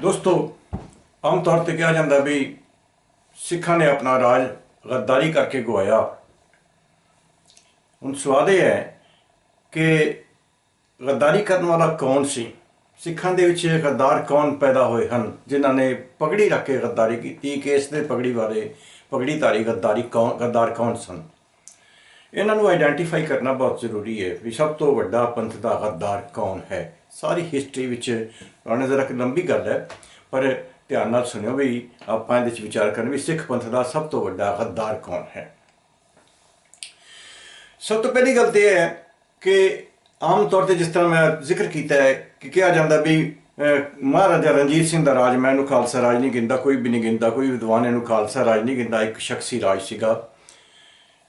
ਦੋਸਤੋ, ਆਮ ਤੌਰ ਤੇ ਕਿਹਾ ਜਾਂਦਾ ਵੀ ਸਿੱਖਾਂ ਨੇ ਆਪਣਾ ਰਾਜ ਗੱਦਾਰੀ ਕਰਕੇ ਗਵਾਇਆ। ਹੁਣ ਸਵਾਲ ਇਹ ਹੈ ਕਿ ਗੱਦਾਰੀ ਕਰਨ ਵਾਲਾ ਕੌਣ ਸੀ? ਸਿੱਖਾਂ ਦੇ ਵਿੱਚ ਗੱਦਾਰ ਕੌਣ ਪੈਦਾ ਹੋਏ ਹਨ, ਜਿਨ੍ਹਾਂ ਨੇ ਪਗੜੀ ਰੱਖ ਕੇ ਗੱਦਾਰੀ ਕੀਤੀ ਕੇਸ ਦੇ ਪਗੜੀ ਵਾਲੇ ਪਗੜੀ ਧਾਰੀ ਗੱਦਾਰੀ ਕੌਣ ਗੱਦਾਰ ਕੌਣ ਸਨ? ਇਹਨਾਂ ਨੂੰ ਆਈਡੈਂਟੀਫਾਈ ਕਰਨਾ ਬਹੁਤ ਜ਼ਰੂਰੀ ਹੈ ਵੀ ਸਭ ਤੋਂ ਵੱਡਾ ਪੰਥ ਦਾ ਗੱਦਾਰ ਕੌਣ ਹੈ। ਸਾਰੀ ਹਿਸਟਰੀ ਵਿੱਚ ਉਹਨਾਂ ਜ਼ਰਾ ਕਿ ਲੰਬੀ ਗੱਲ ਹੈ, ਪਰ ਧਿਆਨ ਨਾਲ ਸੁਣਿਓ ਵੀ ਆਪਾਂ ਇਹਦੇ ਵਿੱਚ ਵਿਚਾਰ ਕਰਨ ਵੀ ਸਿੱਖ ਪੰਥ ਦਾ ਸਭ ਤੋਂ ਵੱਡਾ ਗੱਦਾਰ ਕੌਣ ਹੈ। ਸਭ ਤੋਂ ਪਹਿਲੀ ਗੱਲ ਤੇ ਇਹ ਹੈ ਕਿ ਆਮ ਤੌਰ ਤੇ ਜਿਸ ਤਰ੍ਹਾਂ ਮੈਂ ਜ਼ਿਕਰ ਕੀਤਾ ਹੈ ਕਿ ਕਿਹਾ ਜਾਂਦਾ ਵੀ ਮਹਾਰਾਜਾ ਰਣਜੀਤ ਸਿੰਘ ਦਾ ਰਾਜ, ਮੈਂ ਇਹਨੂੰ ਖਾਲਸਾ ਰਾਜ ਨਹੀਂ ਗਿੰਦਾ ਕੋਈ ਵੀ ਨਹੀਂ ਗਿੰਦਾ ਕੋਈ ਵਿਦਵਾਨ ਇਹਨੂੰ ਖਾਲਸਾ ਰਾਜ ਨਹੀਂ ਗਿੰਦਾ ਇੱਕ ਸ਼ਖਸੀ ਰਾਜ ਸੀਗਾ।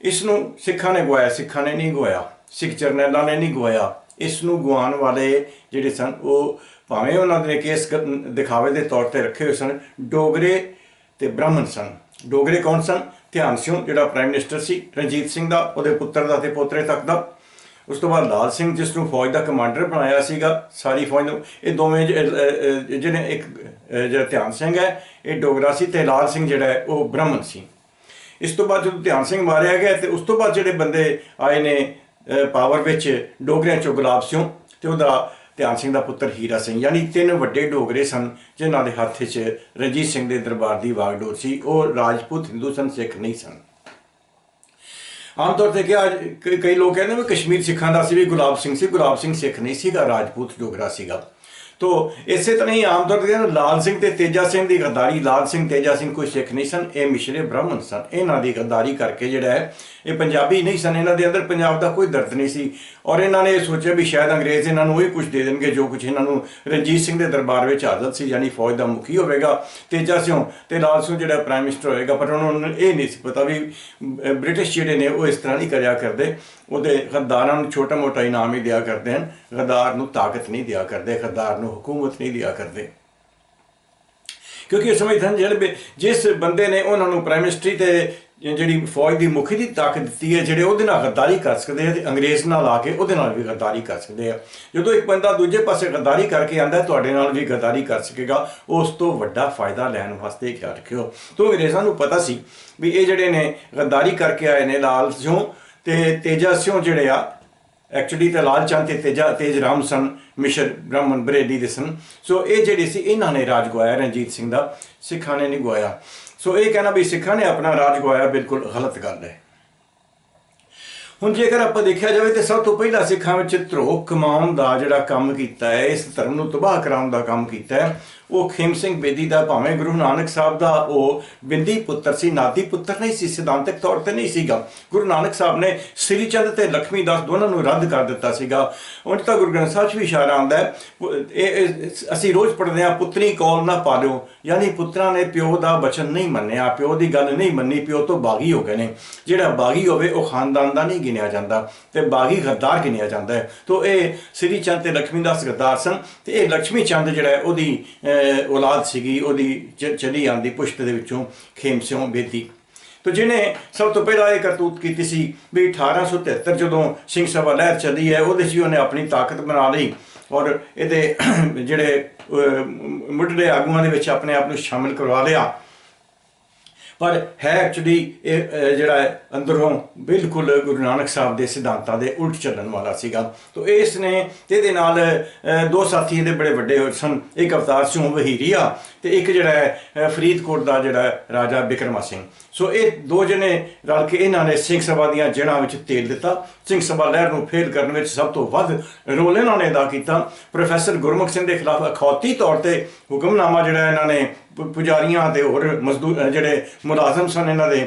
ਇਸ ਨੂੰ ਸਿੱਖਾਂ ਨੇ ਗਵਾਇਆ, ਸਿੱਖਾਂ ਨੇ ਨਹੀਂ ਗਵਾਇਆ, ਸਿੱਖ ਜਰਨੈਲਾਂ ਨੇ ਨਹੀਂ ਗਵਾਇਆ। ਇਸ ਨੂੰ ਗਵਾਉਣ ਵਾਲੇ ਜਿਹੜੇ ਸਨ, ਉਹ ਭਾਵੇਂ ਉਹਨਾਂ ਦੇ ਕੇਸ ਦਿਖਾਵੇ ਦੇ ਤੌਰ ਤੇ ਰੱਖੇ ਹੋਏ ਸਨ, ਡੋਗਰੇ ਤੇ ਬ੍ਰਾਹਮਣ ਸਨ। ਡੋਗਰੇ ਕੌਣ ਸਨ? ਧਿਆਨ ਸਿੰਘ ਜਿਹੜਾ ਪ੍ਰਾਈਮ ਮਿਨਿਸਟਰ ਸੀ, ਰਣਜੀਤ ਸਿੰਘ ਦਾ, ਉਹਦੇ ਪੁੱਤਰ ਦਾ ਤੇ ਪੋਤਰੇ ਤੱਕ ਦਾ। ਉਸ ਤੋਂ ਬਾਅਦ ਲਾਲ ਸਿੰਘ ਜਿਸ ਨੂੰ ਫੌਜ ਦਾ ਕਮਾਂਡਰ ਬਣਾਇਆ ਸੀਗਾ, ਸਾਰੀ ਫੌਜ ਨੂੰ, ਇਹ ਦੋਵੇਂ ਜ- ਜਿਹੜੇ ਇੱਕ ਜਿਹੜਾ ਧਿਆਨ ਸਿੰਘ ਹੈ, ਇਹ ਡੋਗਰਾ ਸੀ ਤੇ ਲਾਲ ਸਿੰਘ ਜਿਹੜਾ ਹੈ, ਉਹ ਬ੍ਰਾਹਮਣ ਸੀ। ਇਸ ਤੋਂ ਬਾਅਦ ਜਦੋਂ ਧਿਆਨ ਸਿੰਘ ਮਾਰਿਆ ਗਿਆ ਤੇ ਉਸ ਤੋਂ ਬਾਅਦ ਜਿਹੜੇ ਬੰਦੇ ਆਏ ਨੇ ਪਾਵਰ ਵਿੱਚ ਡੋਗਰਿਆਂ ਚੋਂ ਗੁਲਾਬ ਸਿੰਘ ਤੇ ਉਹਦਾ ਧਿਆਨ ਸਿੰਘ ਦਾ ਪੁੱਤਰ ਹੀਰਾ ਸਿੰਘ। ਯਾਨੀ ਤਿੰਨ ਵੱਡੇ ਡੋਗਰੇ ਸਨ, ਜਿਨ੍ਹਾਂ ਦੇ ਹੱਥ 'ਚ ਰਣਜੀਤ ਸਿੰਘ ਦੇ ਦਰਬਾਰ ਦੀ ਵਾਗਡੋਰ ਸੀ। ਉਹ ਰਾਜਪੂਤ ਹਿੰਦੂ ਸਨ, ਸਿੱਖ ਨਹੀਂ ਸਨ। ਆਮ ਤੌਰ ਤੇ ਕਿਹਾ ਕਈ ਲੋਕ ਕਹਿੰਦੇ ਵੀ ਕਸ਼ਮੀਰ ਸਿੱਖਾਂ ਦਾ ਸੀ ਵੀ ਗੁਲਾਬ ਸਿੰਘ ਸੀ। ਗੁਲਾਬ ਸਿੰਘ ਸਿੱਖ ਨਹੀਂ ਸੀਗਾ, ਰਾਜਪੂਤ ਡੋਗਰਾ ਸੀਗਾ। ਤੋ ਇਸੇ ਤਰ੍ਹਾਂ ਹੀ ਆਮ ਤੌਰ ਤੇ ਲਾਲ ਸਿੰਘ ਤੇ ਤੇਜਾ ਸਿੰਘ ਦੀ ਗੱਦਾਰੀ ਲਾਲ ਸਿੰਘ ਤੇਜਾ ਸਿੰਘ ਕੋਈ ਸਿੱਖ ਨਹੀਂ ਸਨ ਇਹ ਮਿਸ਼ਰੇ ਬ੍ਰਾਹਮਣ ਸਨ। ਇਹਨਾਂ ਦੀ ਗੱਦਾਰੀ ਕਰਕੇ ਜਿਹੜਾ ਹੈ ਇਹ ਪੰਜਾਬੀ ਨਹੀਂ ਸਨ। ਇਹਨਾਂ ਦੇ ਅੰਦਰ ਪੰਜਾਬ ਦਾ ਕੋਈ ਦਰਦ ਨਹੀਂ ਸੀ। ਔਰ ਇਹਨਾਂ ਨੇ ਇਹ ਸੋਚਿਆ ਵੀ ਸ਼ਾਇਦ ਅੰਗਰੇਜ਼ ਇਹਨਾਂ ਨੂੰ ਉਹੀ ਕੁਝ ਦੇ ਦੇਣਗੇ ਜੋ ਕੁਝ ਇਹਨਾਂ ਨੂੰ ਰਣਜੀਤ ਸਿੰਘ ਦੇ ਦਰਬਾਰ ਵਿੱਚ ਆਦਤ ਸੀ ਯਾਨੀ ਫੌਜ ਦਾ ਮੁਖੀ ਹੋਵੇਗਾ ਤੇਜਾ ਸਿੰਘ ਤੇ ਲਾਲ ਸਿੰਘ ਜਿਹੜਾ ਪ੍ਰਾਈਮ ਮਿਨਿਸਟਰ ਹੋਏਗਾ। ਪਰ ਉਹਨਾਂ ਨੂੰ ਇਹ ਨਹੀਂ ਸੀ ਪਤਾ ਵੀ ਅਹ, ਬ੍ਰਿਟਿਸ਼ ਜਿਹੜੇ ਨੇ ਉਹ ਇਸ ਤਰ੍ਹਾਂ ਨਹੀਂ ਕਰਿਆ ਕਰਦੇ। ਉਹਦੇ ਗੱਦਾਰਾਂ ਨੂੰ ਛੋਟਾ ਮੋਟਾ ਇਨਾਮ ਹੀ ਦਿਆ ਕਰਦੇ ਹਨ। ਗੱਦਾਰ ਨੂੰ ਤਾਕਤ ਨਹੀਂ ਦਿਆ ਕਰਦੇ, ਗੱਦਾਰ ਨੂੰ ਹਕੂਮਤ ਨਹੀਂ ਦਿਆ ਕਰਦੇ। ਕਿਉਂਕਿ ਇਹ ਸਮਝਦੇ ਹਨ ਜਿਹੜੇ ਜਿਸ ਬੰਦੇ ਨੇ ਉਹਨਾਂ ਨੂੰ ਪ੍ਰਾਈਮ ਮਿਨਿਸਟਰੀ ਤੇ ਜਿਹੜੀ ਫੌਜ ਦੀ ਮੁਖੀ ਦੀ ਤਾਕਤ ਦਿੱਤੀ ਹੈ, ਜਿਹੜੇ ਉਹਦੇ ਨਾਲ ਗੱਦਾਰੀ ਕਰ ਸਕਦੇ ਆ ਤੇ ਅੰਗਰੇਜ਼ ਨਾਲ ਆ ਕੇ ਉਹਦੇ ਨਾਲ ਵੀ ਗੱਦਾਰੀ ਕਰ ਸਕਦੇ ਆ। ਜਦੋਂ ਇੱਕ ਬੰਦਾ ਦੂਜੇ ਪਾਸੇ ਗੱਦਾਰੀ ਕਰਕੇ ਆਂਦਾ, ਤੁਹਾਡੇ ਨਾਲ ਵੀ ਗੱਦਾਰੀ ਕਰ ਸਕੇਗਾ, ਉਸ ਤੋਂ ਵੱਡਾ ਫਾਇਦਾ ਲੈਣ ਵਾਸਤੇ ਖਿਆਲ ਰੱਖਿਓ। ਤੋਂ ਅੰਗਰੇਜ਼ਾਂ ਨੂੰ ਪਤਾ ਸੀ ਵੀ ਇਹ ਜਿਹੜੇ ਨੇ ਗੱਦਾਰੀ ਕਰਕੇ ਆਏ ਨੇ ਲਾਲ ਸਿੰਘ ਤੇ ਤੇਜਾ ਸਿੰਘ ਜਿਹੜੇ ਆ ਐਕਚੁਅਲੀ ਤਾਂ ਲਾਲ ਚੰਦ ਤੇ ਤੇਜਾ ਤੇਜ ਰਾਮ ਸਨ, ਮਿਸ਼ਰ ਬ੍ਰਾਹਮਣ ਬਰੇਲੀ ਦੇ ਸਨ। ਸੋ ਇਹ ਜਿਹੜੇ ਸੀ, ਇਹਨਾਂ ਨੇ ਰਾਜ ਗਵਾਇਆ ਰਣਜੀਤ ਸਿੰਘ ਦਾ, ਸਿੱਖਾਂ ਨੇ ਨਹੀਂ ਗਵਾਇਆ। ਸੋ ਇਹ ਕਹਿਣਾ ਵੀ ਸਿੱਖਾਂ ਨੇ ਆਪਣਾ ਰਾਜ ਗਵਾਇਆ, ਬਿਲਕੁਲ ਗਲਤ ਗੱਲ ਹੈ। ਹੁਣ ਜੇਕਰ ਆਪਾਂ ਦੇਖਿਆ ਜਾਵੇ ਤੇ ਸਭ ਤੋਂ ਪਹਿਲਾਂ ਸਿੱਖਾਂ ਵਿੱਚ ਧਰੋਹ ਕਮਾਉਣ ਦਾ ਜਿਹੜਾ ਕੰਮ ਕੀਤਾ ਹੈ, ਇਸ ਧਰਮ ਨੂੰ ਤਬਾਹ ਕਰਾਉਣ ਦਾ ਕੰਮ ਕੀਤਾ ਹੈ, ਉਹ ਖੇਮ ਸਿੰਘ ਬੇਦੀ ਦਾ ਭਾਵੇਂ ਗੁਰੂ ਨਾਨਕ ਸਾਹਿਬ ਦਾ, ਉਹ ਬਿੰਦੀ ਪੁੱਤਰ ਸੀ, ਨਾਦੀ ਪੁੱਤਰ ਨਹੀਂ ਸੀ, ਸਿਧਾਂਤਕ ਤੌਰ ਤੇ ਨਹੀਂ ਸੀਗਾ। ਗੁਰੂ ਨਾਨਕ ਸਾਹਿਬ ਨੇ ਸ੍ਰੀ ਚੰਦ ਤੇ ਲక్ష్ਮੀ ਦਾਸ ਦੋਨਾਂ ਨੂੰ ਰੱਦ ਕਰ ਦਿੱਤਾ ਸੀਗਾ। ਉਂਝ ਤਾਂ ਗੁਰੂ ਗ੍ਰੰਥ ਸਾਹਿਬ 'ਚ ਵੀ ਇਸ਼ਾਰਾ ਆਉਂਦਾ ਹੈ ਅਸੀਂ ਰੋਜ਼ ਪੜ੍ਹਦੇ ਹਾਂ, ਪੁੱਤਰੀ ਕੌਲ ਨਾ ਪਾਲਿਓ। ਯਾਨੀ ਪੁੱਤਰਾਂ ਨੇ ਪਿਓ ਦਾ ਬਚਨ ਨਹੀਂ ਮੰਨਿਆ, ਪਿਓ ਦੀ ਗੱਲ ਨਹੀਂ ਮੰਨੀ, ਪਿਓ ਤੋਂ ਬਾਗੀ ਹੋ ਗਏ ਨੇ। ਜਿਹੜਾ ਬਾਗੀ ਹੋਵੇ, ਉਹ ਖਾਨਦਾਨ ਦਾ ਨਹੀਂ ਗਿਣਿਆ ਜਾਂਦਾ ਤੇ ਬਾਗੀ ਗੱਦਾਰ ਗਿਣਿਆ ਜਾਂਦਾ ਹੈ। ਤੋਂ ਇਹ ਸ੍ਰੀ ਚੰਦ ਤੇ ਲక్ష్ਮੀ ਦਾ ਸਰਦਾਰ ਸਨ ਤੇ ਇਹ ਲక్ష్ਮੀ ਚੰਦ ਜਿਹੜਾ ਉਹਦੀ ਔਲਾਦ ਸੀਗੀ, ਉਹਦੀ ਚਲੀ ਆਂਦੀ ਪੁਸ਼ਤ ਦੇ ਵਿੱਚੋਂ ਖੇਮ ਸਿਉਂ ਬੇਦੀ। ਤੋ ਜਿਹਨੇ ਸਭ ਤੋਂ ਪਹਿਲਾਂ ਇਹ ਕਰਤੂਤ ਕੀਤੀ ਸੀ ਵੀ 1873 ਜਦੋਂ ਸਿੰਘ ਸਭਾ ਲਹਿਰ ਚੱਲੀ ਹੈ, ਉਹਦੇ 'ਚ ਉਹਨੇ ਆਪਣੀ ਤਾਕਤ ਬਣਾ ਲਈ। ਔਰ ਇਹਦੇ ਜਿਹੜੇ ਮੁੱਢਲੇ ਆਗੂਆਂ ਦੇ ਵਿੱਚ ਆਪਣੇ ਆਪ ਨੂੰ ਸ਼ਾਮਿਲ ਕਰਵਾ ਲਿਆ। ਪਰ ਹੈ ਐਕਚੁਅਲੀ ਇਹ ਜਿਹੜਾ ਹੈ ਅੰਦਰੋਂ ਬਿਲਕੁਲ ਗੁਰੂ ਨਾਨਕ ਸਾਹਿਬ ਦੇ ਸਿਧਾਂਤਾਂ ਦੇ ਉਲਟ ਚੱਲਣ ਵਾਲਾ ਸੀਗਾ। ਤੋ ਇਸ ਨੇ ਇਹਦੇ ਨਾਲ ਅਹ, ਦੋ ਸਾਥੀ ਇਹਦੇ ਬੜੇ ਵੱਡੇ ਹੋਏ ਸਨ। ਇੱਕ ਅਵਤਾਰ ਸਿੰਘ ਵਹੀਰੀਆ। ਤੇ ਇੱਕ ਜਿਹੜਾ ਹੈ ਫਰੀਦਕੋਟ ਦਾ ਜਿਹੜਾ ਰਾਜਾ ਬਿਕਰਮਾ ਸਿੰਘ। ਸੋ ਇਹ ਦੋ ਜਣੇ ਰਲ ਕੇ ਇਹਨਾਂ ਨੇ ਸਿੰਘ ਸਭਾ ਦੀਆਂ ਜੜ੍ਹਾਂ ਵਿੱਚ ਤੇਲ ਦਿੱਤਾ। ਸਿੰਘ ਸਭਾ ਲਹਿਰ ਨੂੰ ਫੇਲ ਕਰਨ ਵਿੱਚ ਸਭ ਤੋਂ ਵੱਧ ਰੋਲ ਇਹਨਾਂ ਨੇ ਅਦਾ ਕੀਤਾ। ਪ੍ਰੋਫੈਸਰ ਗੁਰਮੁਖ ਸਿੰਘ ਦੇ ਖਿਲਾਫ ਅਖੌਤੀ ਤੌਰ ਤੇ ਹੁਕਮਨਾਮਾ ਜਿਹੜਾ ਇਹਨਾਂ ਨੇ ਪੁਜਾਰੀਆਂ ਤੇ ਹੋਰ ਮਜ਼ਦੂਰ ਜਿਹੜੇ ਮੁਲਾਜ਼ਮ ਸਨ ਇਹਨਾਂ ਦੇ